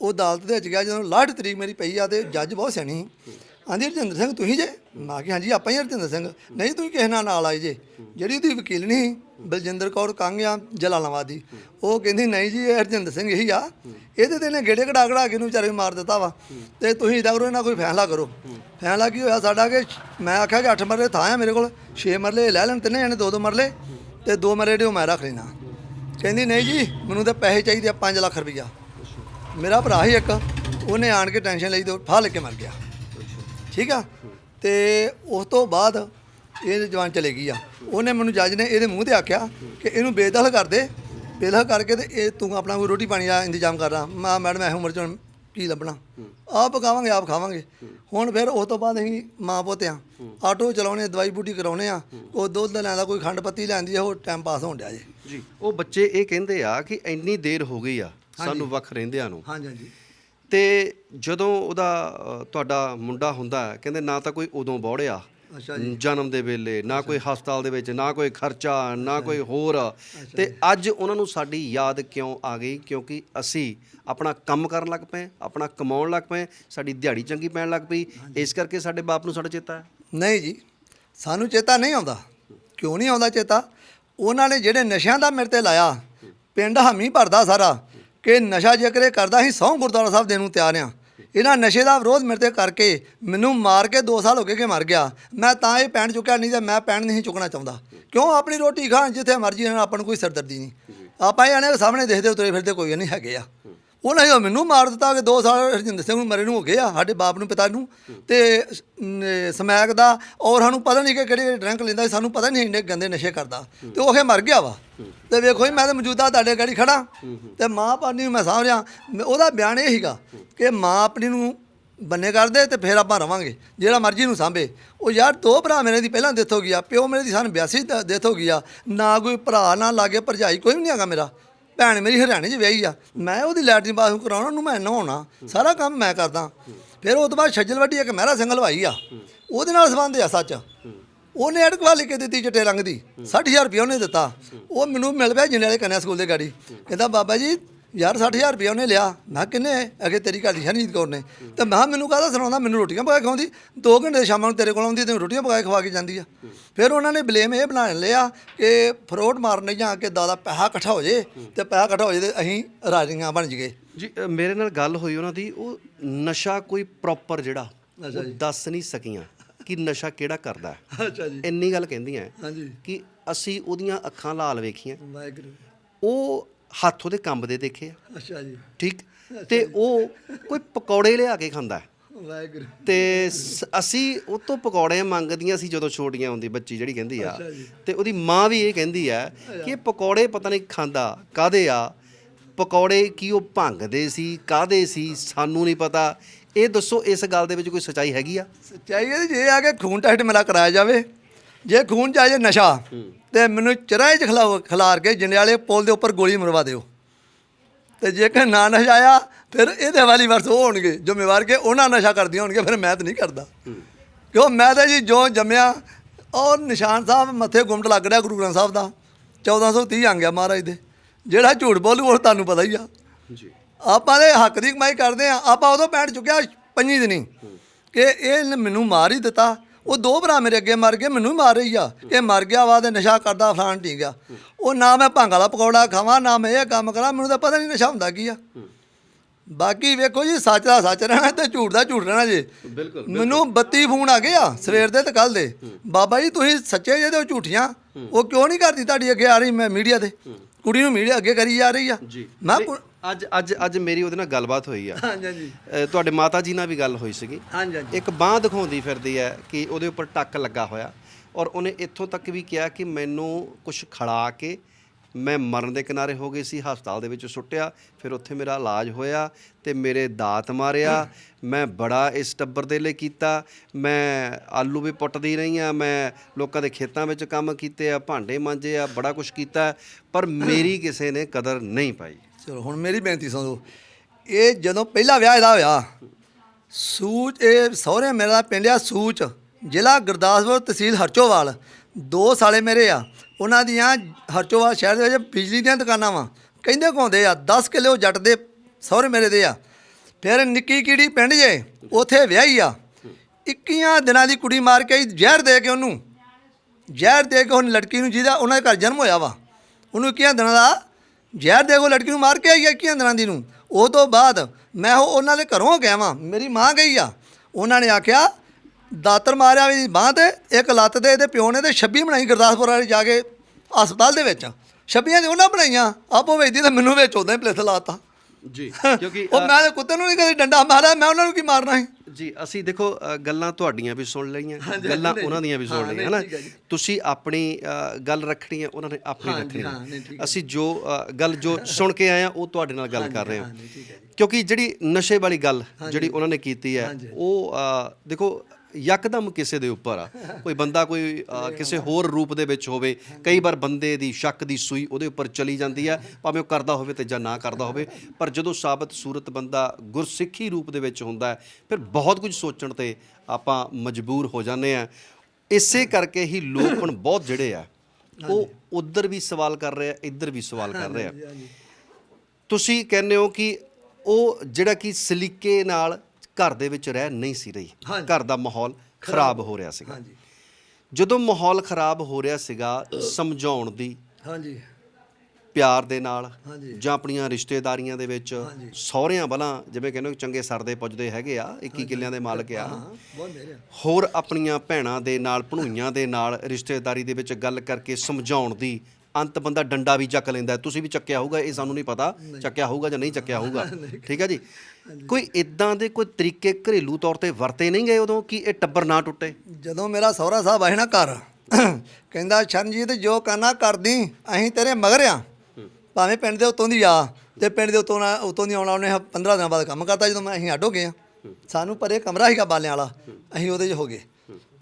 ਉਹ ਅਦਾਲਤ ਦੇ ਵਿੱਚ ਗਿਆ, ਜਦੋਂ ਲਾਟ ਤਰੀਕ ਮੇਰੀ ਪਈ ਆ ਤੇ ਜੱਜ ਬਹੁਤ ਸਿਆਣੀ ਸੀ। ਆਂਦੀ, ਹਰਜਿੰਦਰ ਸਿੰਘ, ਤੁਸੀਂ ਜੇ? ਮੈਂ ਕਿਹਾ, ਹਾਂਜੀ, ਆਪਾਂ ਹੀ ਹਰਜਿੰਦਰ ਸਿੰਘ। ਨਹੀਂ, ਤੁਸੀਂ ਕਿਸੇ ਨਾਲ ਨਾਲ ਆਏ ਜੇ। ਜਿਹੜੀ ਉਹਦੀ ਵਕੀਲ ਨਹੀਂ ਬਲਜਿੰਦਰ ਕੌਰ ਕੰਗ ਆ ਜਲਾਲਾਬਾਦ ਦੀ। ਉਹ ਕਹਿੰਦੀ, ਨਹੀਂ ਜੀ, ਇਹ ਹਰਜਿੰਦਰ ਸਿੰਘ ਇਹੀ ਆ। ਇਹਦੇ ਤੇ ਇਹਨੇ ਗੇੜੇ ਕਢਾ ਕਢਾ ਕੇ ਨੂੰ ਵਿਚਾਰੇ ਨੂੰ ਮਾਰ ਦਿੱਤਾ ਵਾ। ਤੇ ਤੁਸੀਂ ਇਹਦਾ ਕਰੋ, ਇਹਨਾਂ ਕੋਈ ਫੈਸਲਾ ਕਰੋ। ਫੈਸਲਾ ਕੀ ਹੋਇਆ ਸਾਡਾ ਕਿ ਮੈਂ ਆਖਿਆ ਕਿ 8 ਮਰਲੇ ਥਾਂ ਆ ਮੇਰੇ ਕੋਲ। 6 ਮਰਲੇ ਲੈ ਲੈਣ, ਤਿੰਨੇ ਜਣੇ, ਦੋ ਦੋ ਮਰਲੇ। ਤੇ ਦੋ ਮਰਲੇ ਜਿਹੜੇ ਉਹ ਮੈਂ ਰੱਖ ਲੈਣਾ ਕਹਿੰਦੀ, ਨਹੀਂ ਜੀ, ਮੈਨੂੰ ਤਾਂ ਪੈਸੇ ਚਾਹੀਦੇ ਆ 5 ਲੱਖ ਰੁਪਈਆ। ਮੇਰਾ ਭਰਾ ਹੀ ਇੱਕ, ਉਹਨੇ ਆਣ ਕੇ ਟੈਨਸ਼ਨ ਲਈ ਤੇ ਉਹ ਫਾਹ ਲੈ ਕੇ ਮਰ ਗਿਆ। ਠੀਕ ਆ? ਤੇ ਉਸ ਤੋਂ ਬਾਅਦ ਇਹ ਜਵਾਨ ਚਲੇ ਗਈ ਆ। ਉਹਨੇ ਮੈਨੂੰ ਜੱਜ ਨੇ ਇਹਦੇ ਮੂੰਹ ਤੇ ਆਖਿਆ ਕਿ ਇਹਨੂੰ ਬੇਦਖਲ ਕਰ ਦੇ। ਬੇਦਖਲ ਕਰਕੇ ਤੇ ਇਹ ਤੂੰ ਆਪਣਾ ਕੋਈ ਰੋਟੀ ਪਾਣੀ ਦਾ ਇੰਤਜ਼ਾਮ ਕਰ ਰਾ ਮੈਂ ਮੈਡਮ ਇਹ ਉਮਰ ਚ ਕੀ ਲੱਭਣਾ? ਆਪ ਪਕਾਵਾਂਗੇ ਆਪ ਖਾਵਾਂਗੇ। ਹੁਣ ਫਿਰ ਉਸ ਤੋਂ ਬਾਅਦ ਅਸੀਂ ਮਾਂ ਪੁੱਤ ਆ। ਆਟੋ ਚਲਾਉਣੇ ਦਵਾਈ ਬੂਟੀ ਕਰਾਉਣੇ ਆ। ਉਹ ਦੁੱਧ ਲੈਂਦਾ ਕੋਈ ਖੰਡ ਪੱਤੀ ਲੈਂਦੀ ਆ ਉਹ ਟਾਈਮ ਪਾਸ ਹੋਣ ਡਿਆ ਜੇ। ਜੀ ਉਹ ਬੱਚੇ ਇਹ ਕਹਿੰਦੇ ਆ ਕਿ ਇੰਨੀ ਦੇਰ ਹੋ ਗਈ ਆ ਸਾਨੂੰ ਵੱਖ ਰਹਿੰਦਿਆਂ ਨੂੰ। ਹਾਂਜੀ ਹਾਂਜੀ। ਤੇ ਜਦੋਂ ਉਹਦਾ ਤੁਹਾਡਾ ਮੁੰਡਾ ਹੁੰਦਾ ਕਹਿੰਦੇ ਨਾ ਤਾਂ ਕੋਈ ਉਦੋਂ ਬੌੜਿਆ ਅੱਛਾ ਜਨਮ ਦੇ ਵੇਲੇ ਨਾ ਕੋਈ ਹਸਪਤਾਲ ਦੇ ਵਿੱਚ ਨਾ ਕੋਈ ਖਰਚਾ ਨਾ ਕੋਈ ਹੋਰ। ਤੇ ਅੱਜ ਉਹਨਾਂ ਨੂੰ ਸਾਡੀ ਯਾਦ ਕਿਉਂ ਆ ਗਈ? ਕਿਉਂਕਿ ਅਸੀਂ ਆਪਣਾ ਕੰਮ ਕਰਨ ਲੱਗ ਪਏ ਆਪਣਾ ਕਮਾਉਣ ਲੱਗ ਪਏ ਸਾਡੀ ਦਿਹਾੜੀ ਚੰਗੀ ਪੈਣ ਲੱਗ ਪਈ। ਇਸ ਕਰਕੇ ਸਾਡੇ ਬਾਪ ਨੂੰ ਸਾਡਾ ਚੇਤਾ ਹੈ। ਨਹੀਂ ਜੀ ਸਾਨੂੰ ਚੇਤਾ ਨਹੀਂ ਆਉਂਦਾ। ਕਿਉਂ ਨਹੀਂ ਆਉਂਦਾ ਚੇਤਾ? ਉਹਨਾਂ ਨੇ ਜਿਹੜੇ ਨਸ਼ਿਆਂ ਦਾ ਮੇਰੇ ਤੇ ਲਾਇਆ ਪਿੰਡ ਹਾਮੀ ਭਰਦਾ ਸਾਰਾ। ਕਿ ਨਸ਼ਾ ਜੇਕਰ ਇਹ ਕਰਦਾ ਸੀ ਸਹੁੰ ਗੁਰਦੁਆਰਾ ਸਾਹਿਬ ਦੇਣ ਨੂੰ ਤਿਆਰ ਆ ਇਹਨਾਂ ਨਸ਼ੇ ਦਾ ਵਿਰੋਧ ਮੇਰੇ ਤੇ ਕਰਕੇ ਮੈਨੂੰ ਮਾਰ ਕੇ 2 ਸਾਲ ਹੋ ਗਏ ਕਿ ਮਰ ਗਿਆ। ਮੈਂ ਤਾਂ ਇਹ ਪੈਣ ਚੁੱਕਿਆ ਨਹੀਂ ਤੇ ਮੈਂ ਪੈਣ ਨਹੀਂ ਚੁੱਕਣਾ ਚਾਹੁੰਦਾ। ਕਿਉਂ? ਆਪਣੀ ਰੋਟੀ ਖਾਣ ਜਿੱਥੇ ਮਰਜ਼ੀ ਰਹਿਣ, ਆਪਾਂ ਨੂੰ ਕੋਈ ਸਰਦਰਦੀ ਨਹੀਂ। ਆਪਾਂ ਇਹ ਆਣੇ ਸਾਹਮਣੇ ਦੇਖਦੇ ਉਤਰੇ ਫਿਰਦੇ, ਕੋਈ ਨਹੀਂ ਹੈਗੇ ਆ। ਉਹਨਾਂ ਨੇ ਮੈਨੂੰ ਮਾਰ ਦਿੱਤਾ ਕਿ 2 ਸਾਲ ਹਰਜਿੰਦਰ ਸਿੰਘ ਨੂੰ ਮਰੇ ਨੂੰ ਹੋ ਗਏ ਆ ਸਾਡੇ ਬਾਪ ਨੂੰ ਪਿਤਾ ਨੂੰ। ਤੇ ਨ- ਸਮੈਕ ਦਾ ਔਰ ਸਾਨੂੰ ਪਤਾ ਨਹੀਂ ਕਿ ਕਿਹੜੇ ਡਰੰਕ ਲੈਂਦਾ ਸੀ, ਸਾਨੂੰ ਪਤਾ ਨਹੀਂ ਇੰਨੇ ਗੰਦੇ ਨਸ਼ੇ ਕਰਦਾ। ਤੇ ਉਹ ਖੇ ਮਰ ਗਿਆ ਵਾ। ਤੇ ਵੇਖੋ ਜੀ ਮੈਂ ਤਾਂ ਮੌਜੂਦਾ ਤੁਹਾਡੇ ਗਾੜੀ ਖੜਾ ਤੇ ਮਾਂ ਪਾਣੀ ਨੂੰ ਮੈਂ ਸਾਂਭ ਰਿਹਾ ਮੈਂ- ਉਹਦਾ ਬਿਆਨ ਇਹ ਸੀਗਾ ਕਿ ਮਾਂ ਆਪਣੀ ਨੂੰ ਬੰਨੇ ਕਰਦੇ ਤੇ ਫਿਰ ਆਪਾਂ ਰਵਾਂਗੇ। ਜਿਹੜਾ ਮਰਜ਼ੀ ਨੂੰ ਸਾਂਭੇ। ਉਹ ਯਾਰ ਦੋ ਭਰਾ ਮੇਰੇ ਦੀ ਪਹਿਲਾਂ ਡੈਥ ਹੋ ਗਈ ਆ ਪਿਓ ਮੇਰੇ ਦੀ ਸਾਨੂੰ 82 ਦਾ ਡੈਥ ਹੋ ਆ। ਨਾ ਕੋਈ ਭਰਾ ਨਾ ਲਾਗੇ ਭਰਜਾਈ ਕੋਈ ਵੀ ਨਹੀਂ ਹੈਗਾ ਮੇਰਾ। ਭੈਣ ਮੇਰੀ ਹਰਿਆਣੇ 'ਚ ਵਿਆਹੀ ਆ, ਮੈਂ ਉਹਦੀ ਲੈਟਰਿਨ ਬਾਥਰੂਮ ਕਰਾਉਣਾ, ਉਹਨੂੰ ਮੈਂ ਨਹਾਉਣਾ, ਸਾਰਾ ਕੰਮ ਮੈਂ ਕਰਦਾ। ਫਿਰ ਉਹ ਤੋਂ ਬਾਅਦ ਛੱਜਲ ਵੱਡੀ ਇੱਕ ਮਹਿਰਾ ਸਿੰਘ ਹਲਵਾਈ ਆ, ਉਹਦੇ ਨਾਲ ਸੰਬੰਧ ਆ ਸੱਚ। ਉਹਨੇ ਅੜਕਵਾ ਲਿਖ ਕੇ ਦਿੱਤੀ ਚਿੱਟੇ ਰੰਗ ਦੀ 60000 ਰੁਪਏ ਉਹਨੇ ਦਿੱਤਾ। ਉਹ ਮੈਨੂੰ ਮਿਲ ਪਿਆ ਜਿੰਨੇ ਵਾਲੇ ਕੰਨਿਆ ਸਕੂਲ ਦੇ ਗਾੜੀ। ਕਹਿੰਦਾ, ਬਾਬਾ ਜੀ ਯਾਰ 60000 ਰੁਪਏ ਉਹਨੇ ਲਿਆ। ਮੈਂ ਕਿੰਨੇ? ਅਗੇ ਤੇਰੀ ਘਰ ਦੀ ਸ਼ਨੀਤ ਕੌਰ ਨੇ। ਤੇ ਮੈਂ ਮੈਨੂੰ ਕਾਹਦਾ ਸੁਣਾਉਂਦਾ ਮੈਨੂੰ ਰੋਟੀਆਂ ਪਕਾ ਕੇ ਖਵਾਉਂਦੀ। 2 ਘੰਟੇ ਸ਼ਾਮਾਂ ਨੂੰ ਤੇਰੇ ਕੋਲ ਆਉਂਦੀ ਤੇ ਰੋਟੀਆਂ ਪਕਾ ਕੇ ਖਵਾ ਕੇ ਜਾਂਦੀ ਆ। ਫਿਰ ਉਹਨਾਂ ਨੇ ਬਲੇਮ ਇਹ ਬਣਾ ਲਿਆ ਕਿ ਫਰੋਡ ਮਾਰਨੇ ਜਾਂ ਕਿ ਦਾਦਾ ਪੈਸਾ ਇਕੱਠਾ ਹੋ ਜੇ ਤੇ ਪੈਸਾ ਇਕੱਠਾ ਹੋ ਜੇ ਤੇ ਅਸੀਂ ਰਾਜੀਆਂ ਬਣ ਜਗੇ ਜੀ ਮੇਰੇ ਨਾਲ ਗੱਲ ਹੋਈ ਉਹਨਾਂ ਦੀ। ਉਹ ਨਸ਼ਾ ਕੋਈ ਪ੍ਰੋਪਰ ਜਿਹੜਾ ਦੱਸ ਨਹੀਂ ਸਕੀਆਂ ਕਿ ਨਸ਼ਾ ਕਿਹੜਾ ਕਰਦਾ ਹੈ। *laughs* ਅੱਛਾ ਜੀ। ਇੰਨੀ ਗੱਲ ਕਹਿੰਦੀਆਂ ਕਿ ਅਸੀਂ ਉਹਦੀਆਂ ਅੱਖਾਂ ਲਾਲ ਵੇਖੀਆਂ। ਵਾਹਿਗੁਰੂ। ਉਹ ਹੱਥ ਉਹਦੇ ਕੰਬਦੇ ਦੇਖੇ ਆ। ਅੱਛਾ ਜੀ। ਠੀਕ? ਤੇ ਉਹ ਕੋਈ ਪਕੌੜੇ ਲਿਆ ਕੇ ਖਾਂਦਾ ਹੈ। ਵਾਹਿਗੁਰੂ। ਤੇ ਸ- ਅਸੀਂ ਉਹ ਤੋਂ ਪਕੌੜੇ ਮੰਗਦੀਆਂ ਸੀ ਜਦੋਂ ਛੋਟੀਆਂ ਹੁੰਦੀ ਬੱਚੀ ਜਿਹੜੀ ਕਹਿੰਦੀ ਆ। ਅੱਛਾ ਜੀ। ਤੇ ਉਹਦੀ ਮਾਂ ਵੀ ਇਹ ਕਹਿੰਦੀ ਆ ਕਿ ਇਹ ਪਕੌੜੇ ਪਤਾ ਨਹੀਂ ਖਾਂਦਾ ਕਾਦੇ ਆ? ਪਕੌੜੇ ਕੀ ਉਹ ਭੰਗਦੇ ਸੀ ਕਾਦੇ ਸੀ? ਸਾਨੂੰ ਨਹੀਂ ਪਤਾ। ਇਹ ਦੱਸੋ ਇਸ ਗੱਲ ਦੇ ਵਿੱਚ ਕੋਈ ਸਚਾਈ ਹੈਗੀ ਆ? ਸੱਚਾਈ ਇਹ ਜੇ ਆ ਕੇ ਖੂਨ ਟੈਸਟ ਮੇਰਾ ਕਰਾਇਆ ਜਾਵੇ। ਜੇ ਖੂਨ ਚ ਆ ਜੇ ਨਸ਼ਾ ਤੇ ਮੈਨੂੰ ਚਰਾਏ ਚ ਖਿਲਾ ਖਿਲਾਰ ਕੇ ਜੰਡਿਆਲੇ ਪੁਲ ਦੇ ਉੱਪਰ ਗੋਲੀ ਮਰਵਾ ਦਿਓ। ਤੇ ਜੇਕਰ ਨਾ ਨਸ਼ਾ ਆਇਆ ਫਿਰ ਇਹਦੇ ਵਾਲੀ ਵਰਸ ਉਹ ਹੋਣਗੇ। ਜ਼ਿੰਮੇਵਾਰ ਕੇ ਉਹਨਾਂ ਨਸ਼ਾ ਕਰਦੀਆਂ ਹੋਣਗੇ ਫਿਰ ਮੈਂ ਤਾਂ ਨਹੀਂ ਕਰਦਾ। ਕਿਉਂ? ਮੈਂ ਤਾਂ ਜੀ ਜੋ ਜੰਮਿਆ ਔਰ ਨਿਸ਼ਾਨ ਸਾਹਿਬ ਮੱਥੇ ਗੁੰਮਟ ਲੱਗ ਰਿਹਾ ਗੁਰੂ ਗ੍ਰੰਥ ਸਾਹਿਬ ਦਾ। 1430 ਆ ਗਿਆ ਮਹਾਰਾਜ ਦੇ। ਜਿਹੜਾ ਝੂਠ ਬੋਲੂ ਉਹ ਤੁਹਾਨੂੰ ਪਤਾ ਹੀ ਆ। ਜੀ। ਆਪਾਂ ਦੇ ਹੱਕ ਦੀ ਕਮਾਈ ਕਰਦੇ ਆ। ਆਪਾਂ ਉਦੋਂ ਪੈਂਟ ਚੁੱਕਿਆ ਪੰਜੀ ਦਿਨੀ ਕਿ ਇਹ ਮੈਨੂੰ ਮਾਰ ਹੀ ਦਿੱਤਾ। ਉਹ ਦੋ ਭਰਾ ਮੇਰੇ ਅੱਗੇ ਮਰ ਗਏ ਮੈਨੂੰ ਹੀ ਮਾਰ ਰਹੀ ਆ। ਇਹ ਮਰ ਗਿਆ ਵਾ ਤੇ ਨਸ਼ਾ ਕਰਦਾ ਫਲਾਣ ਠੀਕ ਆ। ਉਹ ਨਾ ਮੈਂ ਭੰਗ ਵਾਲਾ ਪਕੌੜਾ ਖਾਵਾਂ ਨਾ ਮੈਂ ਇਹ ਕੰਮ ਕਰਾਂ ਮੈਨੂੰ ਤਾਂ ਪਤਾ ਨਹੀਂ ਨਸ਼ਾ ਹੁੰਦਾ ਕੀ ਆ। ਬਾਕੀ ਵੇਖੋ ਜੀ ਸੱਚ ਦਾ ਸੱਚ ਰਹਿਣਾ ਤੇ ਝੂਠ ਦਾ ਝੂਠ ਰਹਿਣਾ ਜੀ। ਮੈਨੂੰ 32 ਫੋਨ ਆ ਗਏ ਆ ਸਵੇਰ ਦੇ ਤੇ ਕੱਲ ਦੇ। ਬਾਬਾ ਜੀ ਤੁਸੀਂ ਸੱਚੇ ਜੇ ਤੇ ਉਹ ਝੂਠੀਆਂ। ਉਹ ਕਿਉਂ ਨਹੀਂ ਕਰਦੀ ਤੁਹਾਡੀ ਅੱਗੇ ਆ ਰਹੀ ਮੈਂ ਮੀਡੀਆ ਤੇ? ਕੁੜੀ ਨੂੰ ਮੀਡੀਆ ਅੱਗੇ ਕਰੀ ਜਾ ਰਹੀ ਆ। ਮੈਂ ਅੱਜ ਅੱਜ ਅੱਜ ਮੇਰੀ ਉਹਦੇ ਨਾਲ ਗੱਲਬਾਤ ਹੋਈ ਆ। ਹਾਂਜੀ ਹਾਂਜੀ। ਅ, ਤੁਹਾਡੇ ਮਾਤਾ ਜੀ ਨਾਲ ਵੀ ਗੱਲ ਹੋਈ ਸੀਗੀ। ਹਾਂਜੀ ਹਾਂਜੀ। ਇੱਕ ਬਾਹ ਦਿਖਾਉਂਦੀ ਫਿਰਦੀ ਹੈ ਕਿ ਉਹਦੇ ਉੱਪਰ ਟੱਕ ਲੱਗਾ ਹੋਇਆ। ਔਰ ਉਹਨੇ ਇੱਥੋਂ ਤੱਕ ਵੀ ਕਿਹਾ ਕਿ ਮੈਨੂੰ ਕੁਝ ਖੜਾ ਕੇ ਮੈਂ ਮਰਨ ਦੇ ਕਿਨਾਰੇ ਹੋ ਗਈ ਸੀ ਹਸਪਤਾਲ ਦੇ ਵਿੱਚ ਸੁੱਟਿਆ। ਫਿਰ ਉੱਥੇ ਮੇਰਾ ਇਲਾਜ ਹੋਇਆ ਤੇ ਮੇਰੇ ਦਾਤ ਮਾਰਿਆ। ਮੈਂ ਬੜਾ ਇਸ ਟੱਬਰ ਦੇ ਲਈ ਕੀਤਾ। ਮੈਂ ਆਲੂ ਵੀ ਪੁੱਟਦੀ ਰਹੀ ਆ ਮੈਂ ਲੋਕਾਂ ਦੇ ਖੇਤਾਂ ਵਿੱਚ ਕੰਮ ਕੀਤੇ ਆ ਭਾਂਡੇ ਮਾਂਜੇ ਆ ਬੜਾ ਕੁਝ ਕੀਤਾ। ਪਰ ਮੇਰੀ ਕਿਸੇ ਨੇ ਕਦਰ ਨਹੀਂ ਪਾਈ। ਚਲੋ, ਹੁਣ ਮੇਰੀ ਬੇਨਤੀ ਸੁਣੋ ਇਹ ਜਦੋਂ ਪਹਿਲਾ ਵਿਆਹ ਇਹਦਾ ਹੋਇਆ, ਸੂਚ, ਇਹ ਸਹੁਰੇ ਮੇਰਾ ਪਿੰਡ ਆ ਸੂਚ, ਜ਼ਿਲ੍ਹਾ ਗੁਰਦਾਸਪੁਰ ਤਹਿਸੀਲ ਹਰਚੋਵਾਲ, ਦੋ ਸਾਲੇ ਮੇਰੇ ਆ, ਉਹਨਾਂ ਦੀਆਂ ਹਰਚੋਵਾਲ ਸ਼ਹਿਰ ਦੇ ਵਿੱਚ ਬਿਜਲੀ ਦੀਆਂ ਦੁਕਾਨਾਂ ਵਾ, ਕਹਿੰਦੇ ਘਾਉਂਦੇ ਆ 10 ਕਿਲੋ ਜੱਟ ਦੇ ਸਹੁਰੇ ਮੇਰੇ ਦੇ ਆ, ਫਿਰ ਨਿੱਕੀ ਕੀੜੀ ਪਿੰਡ ਜੇ, ਉਥੇ ਵਿਆਹੀ ਆ 21 ਦਿਨਾਂ ਦੀ ਕੁੜੀ ਮਾਰ ਕੇ ਜ਼ਹਿਰ ਦੇ ਕੇ ਉਹਨੂੰ, ਜ਼ਹਿਰ ਦੇ ਕੇ ਉਹਨ ਲੜਕੀ ਨੂੰ ਜਿਹਦਾ ਉਹਨਾਂ ਦੇ ਘਰ ਜਨਮ ਹੋਇਆ ਵਾ, ਉਹਨੂੰ ਕਿਹਾ ਦਿਨਾਂ ਦਾ ਜ਼ਹਿਰ ਦੇ ਕੇ ਲੜਕੀ ਨੂੰ ਮਾਰ ਕੇ ਆਈ ਆ ਕਿਹਾ ਦਿਨਾਂ ਦੀ ਨੂੰ। ਉਹ ਤੋਂ ਬਾਅਦ ਮੈਂ ਉਹ ਉਹਨਾਂ ਦੇ ਘਰੋਂ ਗਿਆ ਵਾਂ। ਮੇਰੀ ਮਾਂ ਗਈ ਆ। ਉਹਨਾਂ ਨੇ ਆਖਿਆ ਦਾਤਰ ਮਾਰਿਆ ਵੀ ਬਾਂਹ ਤੇ ਇੱਕ ਲੱਤ ਤੇ ਇਹਦੇ ਪਿਓ ਨੇ ਤੇ 26 ਬਣਾਈ ਗੁਰਦਾਸਪੁਰ ਵਾਲੇ ਜਾ ਕੇ ਹਸਪਤਾਲ ਦੇ ਵਿੱਚ। 26 ਦੇ ਉਹਨਾਂ ਬਣਾਈਆਂ। ਆਪੋ ਵੇਚਦੀ ਤਾਂ ਮੈਨੂੰ ਵਿੱਚ ਉਦਾਂ ਹੀ ਪਲੇਥ ਲਾਤਾ। ਜੀ *laughs* ਕਿਉਂਕਿ ਉਹ ਮੈਂ ਕੁੱਤੇ ਨੂੰ ਨਹੀਂ ਕਦੇ ਡੰਡਾ ਮਾਰਿਆ ਮੈਂ ਉਹਨਾਂ ਨੂੰ ਕੀ ਮਾਰਨਾ ਹੈ ਜੀ ਅਸੀਂ ਦੇਖੋ ਗੱਲਾਂ ਤੁਹਾਡੀਆਂ ਵੀ ਸੁਣ ਲਈਆਂ ਗੱਲਾਂ ਉਹਨਾਂ ਦੀਆਂ ਵੀ ਸੁਣ ਲਈਆਂ ਹਨਾ। ਤੁਸੀਂ ਆਪਣੀ ਗੱਲ ਰੱਖਣੀ ਹੈ ਉਹਨਾਂ ਨੇ ਆਪਣੀ ਰੱਖਣੀ ਹੈ। ਅਸੀਂ ਜੋ ਗੱਲ ਜੋ ਸੁਣ ਕੇ ਆਏ ਆ ਉਹ ਤੁਹਾਡੇ ਨਾਲ ਗੱਲ ਕਰ ਰਹੇ ਹਾਂ। ਕਿਉਂਕਿ ਜਿਹੜੀ ਨਸ਼ੇ ਵਾਲੀ ਗੱਲ ਜਿਹੜੀ ਉਹਨਾਂ ਨੇ ਕੀਤੀ ਹੈ ਉਹ ਦੇਖੋ ਯਕਦਮ ਕਿਸੇ ਦੇ ਉੱਪਰ ਆ। ਕੋਈ ਬੰਦਾ ਕੋਈ ਅ, ਕਿਸੇ ਹੋਰ ਰੂਪ ਦੇ ਵਿੱਚ ਹੋਵੇ ਕਈ ਵਾਰ ਬੰਦੇ ਦੀ ਸ਼ੱਕ ਦੀ ਸੂਈ ਉਹਦੇ ਉੱਪਰ ਚਲੀ ਜਾਂਦੀ ਹੈ ਭਾਵੇਂ ਉਹ ਕਰਦਾ ਹੋਵੇ ਤੇ ਜਾਂ ਨਾ ਕਰਦਾ ਹੋਵੇ ਪਰ ਜਦੋਂ ਸਾਬਤ ਸੂਰਤ ਬੰਦਾ ਗੁਰਸਿੱਖੀ ਰੂਪ ਦੇ ਵਿੱਚ ਹੁੰਦਾ ਹੈ ਫਿਰ ਬਹੁਤ ਕੁਝ ਸੋਚਣ ਤੇ ਆਪਾਂ ਮਜਬੂਰ ਹੋ ਜਾਂਦੇ ਆ। ਇਸੇ ਕਰਕੇ ਹੀ ਲੋਕ ਹੁਣ ਬਹੁਤ ਜਿਹੜੇ ਆ ਉਹ ਉਧਰ ਵੀ ਸਵਾਲ ਕਰ ਰਹੇ ਆ ਇੱਧਰ ਵੀ ਸਵਾਲ ਕਰ ਰਹੇ ਆ। ਤੁਸੀਂ ਕਹਿੰਦੇ ਹੋ ਕਿ ਉਹ ਜਿਹੜਾ ਕਿ ਸਲੀਕੇ ਨਾਲ ਘਰ ਦੇ ਵਿੱਚ ਰਹਿ ਨਹੀਂ ਸੀ ਰਹੀ। ਘਰ ਦਾ ਮਾਹੌਲ ਖਰਾਬ ਹੋ ਰਿਹਾ ਸੀਗਾ। ਹਾਂਜੀ। ਜਦੋਂ ਮਾਹੌਲ ਖਰਾਬ ਹੋ ਰਿਹਾ ਸੀਗਾ ਸਮਝਾਉਣ ਦੀ ਹਾਂਜੀ। ਪਿਆਰ ਦੇ ਨਾਲ। ਜਾਂ ਆਪਣੀਆਂ ਰਿਸ਼ਤੇਦਾਰੀਆਂ ਦੇ ਵਿੱਚ। ਸਹੁਰਿਆਂ ਵੱਲਾਂ ਜਿਵੇਂ ਕਹਿੰਦੇ ਚੰਗੇ ਸਰਦੇ ਪੁੱਜਦੇ ਹੈਗੇ ਆ 21 ਕਿੱਲਿਆਂ ਦੇ ਮਾਲਕ ਆ। ਹੋਰ ਆਪਣੀਆਂ ਭੈਣਾਂ ਦੇ ਨਾਲ ਭਣੋਈਆਂ ਦੇ ਨਾਲ ਰਿਸ਼ਤੇਦਾਰੀ ਦੇ ਵਿੱਚ ਗੱਲ ਕਰਕੇ ਸਮਝਾਉਣ ਦੀ ਅੰਤ ਬੰਦਾ ਡੰਡਾ ਵੀ ਚੱਕ ਲੈਂਦਾ ਹੈ। ਤੁਸੀਂ ਵੀ ਚੱਕਿਆ ਹੋਊਗਾ ਇਹ ਸਾਨੂੰ ਨਹੀਂ ਪਤਾ ਚੱਕਿਆ ਹੋਊਗਾ ਜਾਂ ਨਹੀਂ ਚੱਕਿਆ ਹੋਊਗਾ। *laughs* ਠੀਕ ਹੈ ਜੀ? ਕੋਈ ਇਦਾਂ ਦੇ ਕੋਈ ਤਰੀਕੇ ਘਰੇਲੂ ਤੌਰ ਤੇ ਵਰਤੇ ਨਹੀਂ ਗਏ ਉਦੋਂ ਕਿ ਇਹ ਟੱਬਰ ਨਾ ਟੁੱਟੇ? ਜਦੋਂ ਮੇਰਾ ਸਹੁਰਾ ਸਾਹਿਬ ਆਏ ਨਾ ਘਰ *coughs* ਕਹਿੰਦਾ ਸ਼ਰਨਜੀਤ ਜੋ ਕਰਨਾ ਕਰਦੀ ਅਸੀਂ ਤੇਰੇ ਮਗਰ ਆ। ਭਾਵੇਂ ਪਿੰਡ ਦੇ ਉਤੋਂ ਦੀ ਆ ਤੇ ਪਿੰਡ ਦੇ ਉਤੋਂ ਨਾ ਉਤੋਂ ਦੀ ਆਉਣਾ ਉਹਨੇ 15 ਦਿਨਾਂ ਬਾਅਦ ਕੰਮ ਕਰਤਾ ਜਦੋਂ ਮੈਂ ਅਸੀਂ ਅੱਡ ਹੋ ਗਏ ਆ। ਸਾਨੂੰ ਪਰੇ ਕਮਰਾ ਸੀਗਾ ਬਾਲਿਆਂ ਵਾਲਾ ਅਸੀਂ ਉਹਦੇ 'ਚ ਹੋ ਗਏ।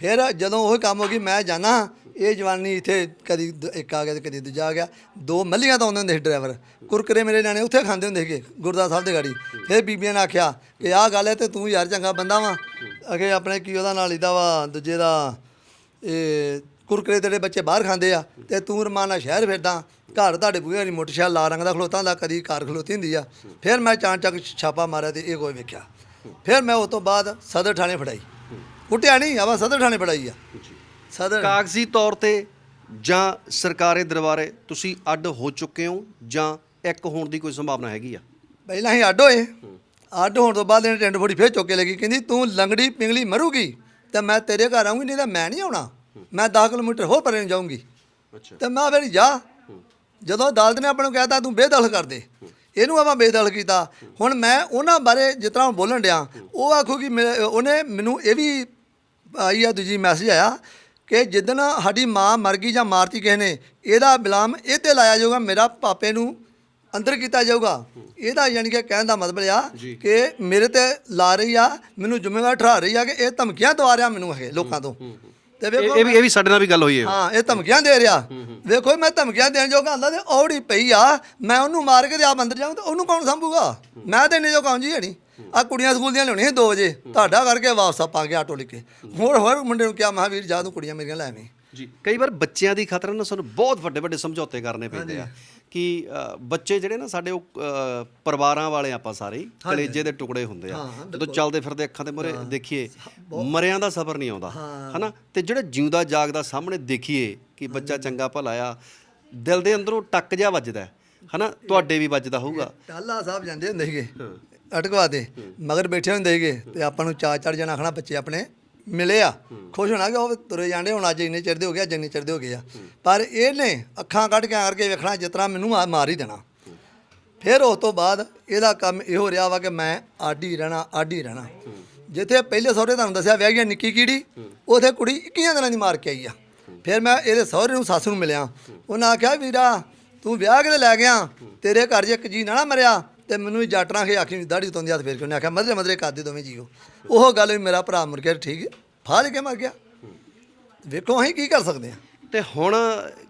ਫਿਰ ਜਦੋਂ ਉਹ ਕੰਮ ਹੋ ਗਈ ਮੈਂ ਜਾਣਾ ਇਹ ਜਵਾਨੀ ਇੱਥੇ ਕਦੀ ਦ- ਇੱਕ ਆ ਗਿਆ ਤੇ ਕਦੀ ਦੂਜਾ ਆ ਗਿਆ। ਦੋ ਮੱਲੀਆਂ ਤਾਂ ਆਉਂਦੇ ਹੁੰਦੇ ਸੀ ਡਰਾਈਵਰ। ਕੁਰਕਰੇ ਮੇਰੇ ਨਿਆਣੇ ਉੱਥੇ ਖਾਂਦੇ ਹੁੰਦੇ ਸੀਗੇ, ਗੁਰਦਾਸ ਸਾਹਿਬ ਦੇ ਗਾੜੀ। ਫਿਰ ਬੀਬੀਆਂ ਨੇ ਆਖਿਆ ਕਿ ਆਹ ਗੱਲ ਹੈ ਤੇ ਤੂੰ ਯਾਰ ਚੰਗਾ ਬੰਦਾ ਵਾ। ਅਗੇ ਆਪਣੇ ਕੀ ਉਹਦਾ ਨਾਲ ਇਹਦਾ ਵਾ, ਦੂਜੇ ਦਾ ਇਹ ਕੁਰਕਰੇ ਤੇਰੇ ਬੱਚੇ ਬਾਹਰ ਖਾਂਦੇ ਆ ਤੇ ਤੂੰ ਰਮਾਨਾ ਸ਼ਹਿਰ ਫਿਰਦਾ, ਘਰ ਤੁਹਾਡੇ ਬੂਹੇ ਵਾਲੀ ਮੋਟਰਸਾਈਕਲ ਲਾ ਰੰਗ ਦਾ ਖਲੋਤਾ ਹੁੰਦਾ, ਕਦੀ ਕਾਰ ਖਲੋਤੀ ਹੁੰਦੀ ਆ। ਫਿਰ ਮੈਂ ਚਾਂ ਛਾਪਾ ਮਾਰਿਆ ਤੇ ਇਹ ਕੋਈ ਵੇਖਿਆ। ਫਿਰ ਮੈਂ ਉਸ ਤੋਂ ਬਾਅਦ ਸਦਰ ਥਾਣੇ ਫੜਾਈ। ਕੁੱਟਿਆ ਨਹੀਂ ਆਵਾ ਸਦਰ ਥਾਣੇ ਫੜਾਈ ਆ। ਸਦਰ ਕਾਗਜ਼ੀ ਤੌਰ ਤੇ ਜਾਂ ਸਰਕਾਰੀ ਦਰਬਾਰੇ ਤੁਸੀਂ ਅੱਡ ਹੋ ਚੁੱਕੇ ਹੋ ਜਾਂ ਇੱਕ ਹੋਣ ਦੀ ਕੋਈ ਸੰਭਾਵਨਾ ਹੈਗੀ ਆ? ਪਹਿਲਾਂ ਹੀ ਅੱਡ ਹੋਏ। ਅੱਡ ਹੋਣ ਤੋਂ ਬਾਅਦ ਇਹਨੇ ਟੈਂਟ ਫੋੜੀ ਫੇਰ ਚੁੱਕ ਕੇ ਲੱਗੀ ਕਹਿੰਦੀ ਤੂੰ ਲੰਗੜੀ ਪਿੰਗਲੀ ਮਰੂਗੀ ਤੇ ਮੈਂ ਤੇਰੇ ਘਰ ਆਉਂਗੀ ਨਹੀਂ ਤਾਂ ਮੈਂ ਨਹੀਂ ਆਉਣਾ। ਮੈਂ 10 ਕਿਲੋਮੀਟਰ ਹੋਰ ਪਰੇ ਨੂੰ ਜਾਊਂਗੀ। ਅੱਛਾ। ਤੇ ਮੈਂ ਫਿਰ ਜਾ। ਜਦੋਂ ਅਦਾਲਤ ਨੇ ਆਪਾਂ ਨੂੰ ਕਹਿਤਾ ਤੂੰ ਬੇਦਖਲ ਕਰ ਦੇ। ਇਹਨੂੰ ਆਪਾਂ ਬੇਦਖਲ ਕੀਤਾ। ਹੁਣ ਮੈਂ ਉਹਨਾਂ ਬਾਰੇ ਜਿਸ ਤਰ੍ਹਾਂ ਬੋਲਣ ਡਿਆ ਉਹ ਆਖੋ ਕਿ ਮੇਰੇ- ਉਹਨੇ ਮੈਨੂੰ ਇਹ ਵੀ ਆਈ ਆ ਦੂਜੀ ਮੈਸੇਜ ਆਇਆ ਕਿ ਜਿੱਦਣ ਸਾਡੀ ਮਾਂ ਮਰ ਗਈ ਜਾਂ ਮਾਰਤੀ ਕਿਸੇ ਨੇ ਇਹਦਾ ਬਿਲਾਮ ਇਹ ਤੇ ਲਾਇਆ ਜਾਊਗਾ ਮੇਰਾ ਪਾਪੇ ਨੂੰ ਅੰਦਰ ਕੀਤਾ ਜਾਊਗਾ। ਇਹਦਾ ਯਾਨੀ ਕਿ ਕਹਿਣ ਦਾ ਮਤਲਬ ਆ ਕਿ ਮੇਰੇ ਤੇ ਲਾ ਰਹੀ ਆ ਮੈਨੂੰ ਜ਼ਿੰਮੇਵਾਰ ਠਹਿਰਾ ਰਹੀ ਆ ਕਿ ਇਹ ਧਮਕੀਆਂ ਦਵਾ ਰਿਹਾ ਮੈਨੂੰ ਇਹ ਲੋਕਾਂ ਤੋਂ। ਤੇ ਵੇਖੋ ਇਹ ਵੀ ਇਹ ਵੀ ਸਾਡੇ ਨਾਲ ਵੀ ਗੱਲ ਹੋਈ ਹੈ। ਹਾਂ ਇਹ ਧਮਕੀਆਂ ਦੇ ਰਿਹਾ। ਵੇਖੋ ਮੈਂ ਧਮਕੀਆਂ ਦੇਣ ਜੋਗਾ ਹੁੰਦਾ ਤੇ ਔੜੀ ਪਈ ਆ ਮੈਂ ਉਹਨੂੰ ਮਾਰ ਕੇ ਤੇ ਆਪ ਅੰਦਰ ਜਾਊਂ ਤੇ ਉਹਨੂੰ ਕੌਣ ਸੰਭੂਗਾ? ਮੈਂ ਤੇ ਇੰਨੇ ਜੋ ਕੌਣ ਜੀ ਹਣੀ? ਆ ਕੁੜੀਆਂ ਸਕੂਲ ਦੀਆਂ ਲਿਆਉਣੀਆਂ 2 ਵਜੇ। ਤੁਹਾਡਾ ਕਰਕੇ ਵਾਪਸ ਆ ਗਿਆ ਆਟੋ ਲੈ ਕੇ। ਹੋਰ ਹੋਰ ਮੁੰਡੇ ਨੂੰ ਕਿਹਾ ਮਹਾਵੀਰ ਜਾ ਤੂੰ ਕੁੜੀਆਂ ਮੇਰੀਆਂ ਲੈ ਆਵੀਂ। ਜੀ ਕਈ ਵਾਰ ਬੱਚਿਆਂ ਦੀ ਖਾਤਰ ਨਾ ਸਾਨੂੰ ਬਹੁਤ ਵੱਡੇ ਵੱਡੇ ਸਮਝੌਤੇ ਕਰਨੇ ਪੈਂਦੇ ਆ ਕਿ ਬੱਚੇ ਜਿਹੜੇ ਨਾ ਸਾਡੇ ਉਹ ਪਰਿਵਾਰਾਂ ਵਾਲੇ ਆਪਾਂ ਸਾਰੇ ਕਲੇਜੇ ਦੇ ਟੁਕੜੇ ਹੁੰਦੇ ਆ। ਜਦੋਂ ਚੱਲਦੇ ਫਿਰਦੇ ਅੱਖਾਂ ਦੇ ਮੂਹਰੇ ਦੇਖੀਏ ਮਰਿਆਂ ਦਾ ਸਬਰ ਨਹੀਂ ਆਉਂਦਾ। ਹਨਾ? ਤੇ ਜਿਹੜਾ ਜਿਉਂਦਾ ਜਾਗਦਾ ਸਾਹਮਣੇ ਦੇਖੀਏ ਕਿ ਬੱਚਾ ਚੰਗਾ ਭਲਾ ਆ ਦਿਲ ਦੇ ਅੰਦਰੋਂ ਟੱਕ ਜਾ ਵੱਜਦਾ ਹਨਾ? ਤੁਹਾਡੇ ਵੀ ਵੱਜਦਾ ਹੋਊਗਾ। ਟਾਲਾ ਸਾਹਿਬ ਜਾਂਦੇ ਹੁੰਦੇ ਸੀਗੇ। ਅਟਕਵਾ ਦੇ। ਮਗਰ ਬੈਠੇ ਹੁੰਦੇ ਸੀਗੇ ਤੇ ਆਪਾਂ ਨੂੰ ਚਾਰ ਚਾਰ ਜਣਾ, ਆਖਣਾ ਬੱਚੇ ਆਪਣੇ ਮਿਲੇ ਆ। ਖੁਸ਼ ਹੋਣਾ ਕਿ ਉਹ ਤੁਰੇ ਜਾਂਦੇ ਹੁਣ, ਅੱਜ ਇੰਨੇ ਚਿਰ ਦੇ ਹੋ ਗਿਆ ਜਿੰਨੇ ਚਿਰ ਦੇ ਹੋ ਗਏ ਆ। ਪਰ ਇਹਨੇ ਅੱਖਾਂ ਕੱਢ ਕੇ ਆ ਕਰਕੇ ਵੇਖਣਾ, ਜਿਸ ਤਰ੍ਹਾਂ ਮੈਨੂੰ ਆ ਮਾਰ ਹੀ ਦੇਣਾ। ਫਿਰ ਉਸ ਤੋਂ ਬਾਅਦ ਇਹਦਾ ਕੰਮ ਇਹੋ ਰਿਹਾ ਵਾ ਕਿ ਮੈਂ ਆਡੀ ਰਹਿਣਾ ਆਡੀ ਰਹਿਣਾ। ਜਿੱਥੇ ਪਹਿਲੇ ਸਹੁਰੇ ਤੁਹਾਨੂੰ ਦੱਸਿਆ ਵਿਆਹ ਗਿਆ ਨਿੱਕੀ ਕੀੜੀ, ਉਥੇ ਕੁੜੀ 21 ਦਿਨਾਂ ਦੀ ਮਾਰ ਕੇ ਆਈ ਆ। ਫਿਰ ਮੈਂ ਇਹਦੇ ਸਹੁਰੇ ਨੂੰ, ਸੱਸ ਨੂੰ ਮਿਲਿਆ। ਉਹਨਾਂ ਆਖਿਆ, ਵੀਰਾ, ਤੂੰ ਵਿਆਹ ਕਿਤੇ ਲੈ ਗਿਆ? ਤੇਰੇ ਘਰ 'ਚ ਇੱਕ ਜੀ ਨਾ ਮਰਿਆ? ਤੇ ਮੈਨੂੰ ਵੀ ਜਾਟਰਾਂ ਖੇ ਆਖੀ ਦਾੜੀ ਤੋਂ ਦੀ ਹੱਥ ਫੇਰ ਕੇ ਉਹਨੇ ਆਖਿਆ, ਮਦਰੇ ਮਦਰੇ ਕਰਦੇ ਦੋਵੇਂ ਜੀਓ। ਉਹ ਗੱਲ ਵੀ ਮੇਰਾ ਭਰਾ ਮੁਰ ਗਿਆ ਠੀਕ ਹੈ ਕੇ ਮਰ ਗਿਆ। ਵੇਖੋ ਅਸੀਂ ਕੀ ਕਰ ਸਕਦੇ ਹਾਂ। ਤੇ ਹੁਣ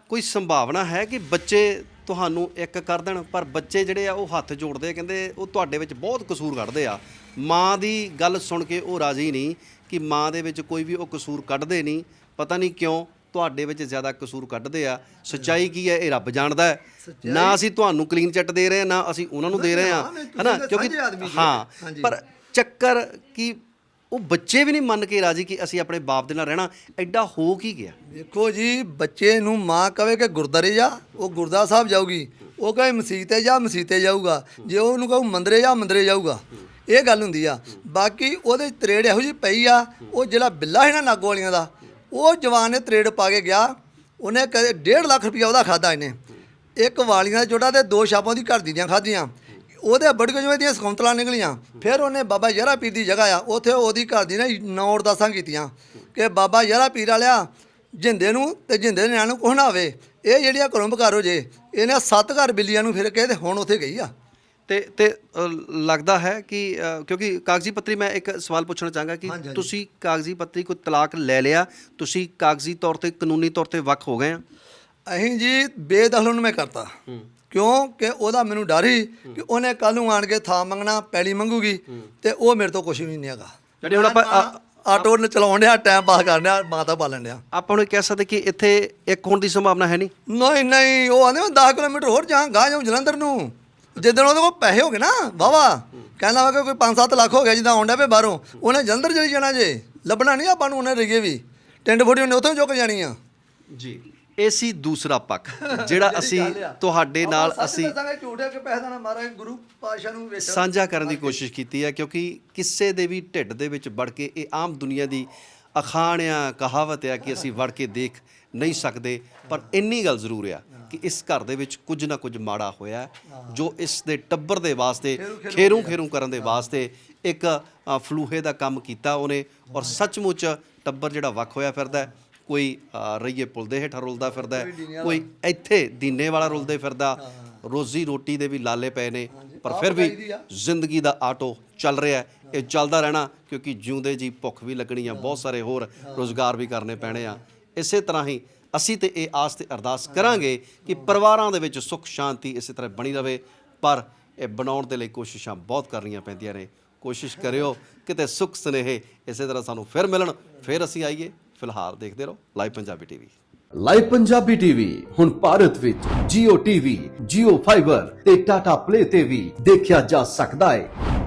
ਕੋਈ ਸੰਭਾਵਨਾ ਹੈ ਕਿ ਬੱਚੇ ਤੁਹਾਨੂੰ ਇੱਕ ਕਰ ਦੇਣ, ਪਰ ਬੱਚੇ ਜਿਹੜੇ ਆ ਉਹ ਹੱਥ ਜੋੜਦੇ ਆ, ਕਹਿੰਦੇ ਉਹ ਤੁਹਾਡੇ ਵਿੱਚ ਬਹੁਤ ਕਸੂਰ ਕੱਢਦੇ ਆ। ਮਾਂ ਦੀ ਗੱਲ ਸੁਣ ਕੇ ਉਹ ਰਾਜ਼ੀ ਨਹੀਂ ਕਿ ਮਾਂ ਦੇ ਵਿੱਚ ਕੋਈ ਵੀ ਉਹ ਕਸੂਰ ਕੱਢਦੇ ਨਹੀਂ। ਪਤਾ ਨਹੀਂ ਕਿਉਂ ਤੁਹਾਡੇ ਵਿੱਚ ਜ਼ਿਆਦਾ ਕਸੂਰ ਕੱਢਦੇ ਆ। ਸੱਚਾਈ ਕੀ ਹੈ? ਇਹ ਰੱਬ ਜਾਣਦਾ ਹੈ। ਨਾ ਅਸੀਂ ਤੁਹਾਨੂੰ ਕਲੀਨ ਚਿੱਟ ਦੇ ਰਹੇ ਹਾਂ ਨਾ ਅਸੀਂ ਉਹਨਾਂ ਨੂੰ ਦੇ ਰਹੇ ਹਾਂ। ਹਨਾ? ਤਾਂ ਕਿਉਂਕਿ। ਹਾਂ। ਪਰ ਚੱਕਰ ਕਿ ਉਹ ਬੱਚੇ ਵੀ ਨਹੀਂ ਮੰਨ ਕੇ ਰਾਜ਼ੀ ਕਿ ਅਸੀਂ ਆਪਣੇ ਬਾਪ ਦੇ ਨਾਲ ਰਹਿਣਾ। ਐਡਾ ਹੋ ਕੀ ਗਿਆ? ਵੇਖੋ ਜੀ ਬੱਚੇ ਨੂੰ ਮਾਂ ਕਵੇ ਕਿ ਗੁਰਦਾਰੇ ਜਾ ਉਹ ਗੁਰਦੁਆਰਾ ਸਾਹਿਬ ਜਾਊਗੀ। ਉਹ ਕਹੇ ਮਸੀਤੇ ਜਾ ਮਸੀਤੇ ਜਾਊਗਾ। ਜੇ ਉਹਨੂੰ ਕਹੂ ਮੰਦਰੇ ਜਾ ਮੰਦਰੇ ਜਾਊਗਾ। ਇਹ ਗੱਲ ਹੁੰਦੀ ਆ। ਬਾਕੀ ਉਹਦੇ ਤਰੇੜ ਇਹੋ ਜੀ ਪਈ ਆ ਉਹ ਜਿਹੜਾ ਬਿੱਲਾ ਹੈ ਨਾ ਨਾਗੋ ਵਾਲੀਆਂ ਦਾ ਉਹ ਜਵਾਨ ਨੇ ਤਰੇੜ ਪਾ ਕੇ ਗਿਆ, ਉਹਨੇ ਕਦੇ 1.5 ਲੱਖ ਰੁਪਇਆ ਉਹਦਾ ਖਾਦਾ ਇਹਨੇ। ਇੱਕ ਵਾਲੀਆਂ ਦਾ ਜੋੜਾ ਤੇ ਦੋ ਛਾਪਾਂ ਦੀ ਘਰ ਦੀਆਂ ਖਾਧੀਆਂ। ਉਹਦੇ ਬੜਕੇ ਜਿਵੇਂ ਦੀਆਂ ਸਕੌਂਤਲਾਂ ਨਿਕਲੀਆਂ। ਫਿਰ ਉਹਨੇ ਬਾਬਾ ਯਾਰਾ ਪੀਰ ਦੀ ਜਗ੍ਹਾ ਆ, ਉੱਥੇ ਉਹਦੀ ਘਰ ਦੀ ਨਾ ਨੌ ਅਰਦਾਸਾਂ ਕੀਤੀਆਂ ਕਿ ਬਾਬਾ ਯਾਰਾ ਪੀਰ ਵਾਲਿਆ, ਜਿੰਦੇ ਨੂੰ ਤੇ ਜਿੰਦੇ ਦੇ ਨਿਆਣੇ ਨੂੰ ਕੁਛ ਨਾ ਹੋਵੇ, ਇਹ ਜਿਹੜੀਆਂ ਘਰੋਂ ਹੋ ਜੇ, ਇਹਨੇ ਸੱਤ ਘਰ ਬਿੱਲੀਆਂ ਨੂੰ ਫਿਰ ਕੇ ਤੇ ਹੁਣ ਉੱਥੇ ਗਈ ਆ। ਤੇ ਤੇ ਅ, ਲੱਗਦਾ ਹੈ ਕਿ ਅ, ਕਿਉਂਕਿ ਕਾਗਜ਼ੀ ਪੱਤਰੀ ਮੈਂ ਇੱਕ ਸਵਾਲ ਪੁੱਛਣਾ ਚਾਹਾਂਗਾ ਕਿ ਹਾਂਜੀ, ਹਾਂਜੀ। ਤੁਸੀਂ ਕਾਗਜ਼ੀ ਪੱਤਰੀ ਕੋਈ ਤਲਾਕ ਲੈ ਲਿਆ ਤੁਸੀਂ ਕਾਗਜ਼ੀ ਤੌਰ ਤੇ ਕਾਨੂੰਨੀ ਤੌਰ ਤੇ ਵੱਖ ਹੋ ਗਏ ਆ? ਅਸੀਂ ਜੀ ਬੇਦਖਲ ਨੂੰ ਮੈਂ ਕਰਤਾ। ਕਿਉਂ ਕਿ ਉਹਦਾ ਮੈਨੂੰ ਡਰ ਸੀ ਕਿ ਉਹਨੇ ਕੱਲ ਨੂੰ ਆਣ ਕੇ ਥਾਂ ਮੰਗਣਾ ਪੈਲੀ ਮੰਗੂਗੀ ਤੇ ਉਹ ਮੇਰੇ ਤੋਂ ਕੁਝ ਵੀ ਨਹੀਂ ਹੈਗਾ। ਜਿਹੜੇ ਹੁਣ ਆਪਾਂ ਆ- ਆਟੋ ਨੂੰ ਚਲਾਉਣ ਡਿਆ ਟਾਈਮ ਪਾਸ ਕਰਨ ਡਿਆ ਮਾਤਾ ਪਾਲਣ ਡਿਆ। ਆਪਾਂ ਨੂੰ ਇਹ ਕਹਿ ਸਕਦੇ ਕਿ ਇੱਥੇ ਇੱਕ ਹੋਣ ਦੀ ਸੰਭਾਵਨਾ ਹੈ ਨਹੀਂ? ਨਹੀਂ ਨਹੀਂ ਉਹ ਆਂਦੇ 10 ਕਿਲੋਮੀਟਰ ਹੋਰ ਜਾ ਗਾਂ ਜਾਉਂ ਜਲੰਧਰ ਨੂੰ। ਜਿੱਦਣ ਉਹਦੇ ਕੋਲ ਪੈਸੇ ਹੋ ਗਏ ਨਾ ਵਾਵਾ ਕਹਿੰਦਾ ਵਾ ਕਿ ਕੋਈ 5-7 ਲੱਖ ਹੋ ਗਿਆ ਜਿੱਦਾਂ ਆਉਂਦਾ ਪਏ ਬਾਹਰੋਂ ਉਹਨੇ ਜਲੰਧਰ ਚਲੀ ਜਾਣਾ ਜੇ ਲੱਭਣਾ ਨਹੀਂ ਆਪਾਂ ਨੂੰ ਉਹਨੇ ਰਿਗੇ ਵੀ ਟਿੰਡ ਫੋੜੀ ਉਹਨੇ ਉੱਥੋਂ ਚੁੱਕ ਜਾਣੀ ਆ। ਜੀ ਇਹ ਸੀ ਦੂਸਰਾ ਪੱਖ ਜਿਹੜਾ ਅਸੀਂ ਤੁਹਾਡੇ ਨਾਲ ਅਸੀਂ ਝੂਠ ਹੈ ਕਿ ਪੈਸਾ ਨਾ ਮਾਰਾ ਗੁਰੂ ਪਾਸ਼ਾ ਨੂੰ ਵਿੱਚ ਸਾਂਝਾ ਕਰਨ ਦੀ ਕੋਸ਼ਿਸ਼ ਕੀਤੀ ਹੈ ਕਿਉਂਕਿ ਕਿਸੇ ਦੇ ਵੀ ਢਿੱਡ ਦੇ ਵਿੱਚ ਵੜ ਕੇ ਇਹ ਆਮ ਦੁਨੀਆ ਦੀ ਅਖਾਣ ਆ ਕਹਾਵਤ ਆ ਕਿ ਅਸੀਂ ਵੜ ਕੇ ਦੇਖ ਨਹੀਂ ਸਕਦੇ ਪਰ ਇੰਨੀ ਗੱਲ ਜ਼ਰੂਰ ਆ ਕਿ ਇਸ ਘਰ ਦੇ ਵਿੱਚ ਕੁਝ ਨਾ ਕੁਝ ਮਾੜਾ ਹੋਇਆ ਜੋ ਇਸ ਦੇ ਟੱਬਰ ਦੇ ਵਾਸਤੇ ਖੇਰੂ ਖੇਰੂ ਕਰਨ ਦੇ ਵਾਸਤੇ ਇੱਕ ਫਲੂਹੇ ਦਾ ਕੰਮ ਕੀਤਾ ਉਹਨੇ ਔਰ ਸੱਚਮੁੱਚ ਟੱਬਰ ਜਿਹੜਾ ਵੱਖ ਹੋਇਆ ਫਿਰਦਾ ਹੈ ਕੋਈ ਰਈਏ ਪੁਲ ਦੇ ਹੇਠਾਂ ਰੁਲਦਾ ਫਿਰਦਾ ਕੋਈ ਇੱਥੇ ਦੀਨੇ ਵਾਲਾ ਰੁਲਦੇ ਫਿਰਦਾ ਰੋਜ਼ੀ ਰੋਟੀ ਦੇ ਵੀ ਲਾਲੇ ਪਏ ਨੇ ਪਰ ਫਿਰ ਵੀ ਜ਼ਿੰਦਗੀ ਦਾ ਆਟੋ ਚੱਲ ਰਿਹਾ ਹੈ ਇਹ ਚੱਲਦਾ ਰਹਿਣਾ ਕਿਉਂਕਿ ਜਿਉਂਦੇ ਜੀ ਭੁੱਖ ਵੀ ਲੱਗਣੀ ਆ ਬਹੁਤ ਸਾਰੇ ਹੋਰ ਰੋਜ਼ਗਾਰ ਵੀ ਕਰਨੇ ਪੈਣੇ ਆ। ਇਸੇ ਤਰ੍ਹਾਂ ਹੀ ਅਸੀਂ ਤੇ ਇਹ ਆਸ ਤੇ ਅਰਦਾਸ ਕਰਾਂਗੇ ਕਿ ਪਰਿਵਾਰਾਂ ਦੇ ਵਿੱਚ ਸੁੱਖ ਸ਼ਾਂਤੀ ਇਸੇ ਤਰ੍ਹਾਂ ਬਣੀ ਰਵੇ। ਪਰ ਇਹ ਬਣਾਉਣ ਦੇ ਲਈ ਕੋਸ਼ਿਸ਼ਾਂ ਬਹੁਤ ਕਰਨੀਆਂ ਪੈਂਦੀਆਂ ਨੇ। ਕੋਸ਼ਿਸ਼ ਕਰਿਓ ਕਿਤੇ ਸੁੱਖ ਸੁਨੇਹੇ ਇਸੇ ਤਰ੍ਹਾਂ ਸਾਨੂੰ ਫਿਰ ਮਿਲਣ। ਫਿਰ ਅਸੀਂ ਆਈਏ। ਫਿਲਹਾਲ ਦੇਖਦੇ ਰਹੋ। Live Punjabi TV. Live Punjabi TV ਹੁਣ ਭਾਰਤ ਵਿੱਚ Jio TV, Jio Fiber ਤੇ Tata Play ਤੇ ਵੀ ਦੇਖਿਆ ਜਾ ਸਕਦਾ ਹੈ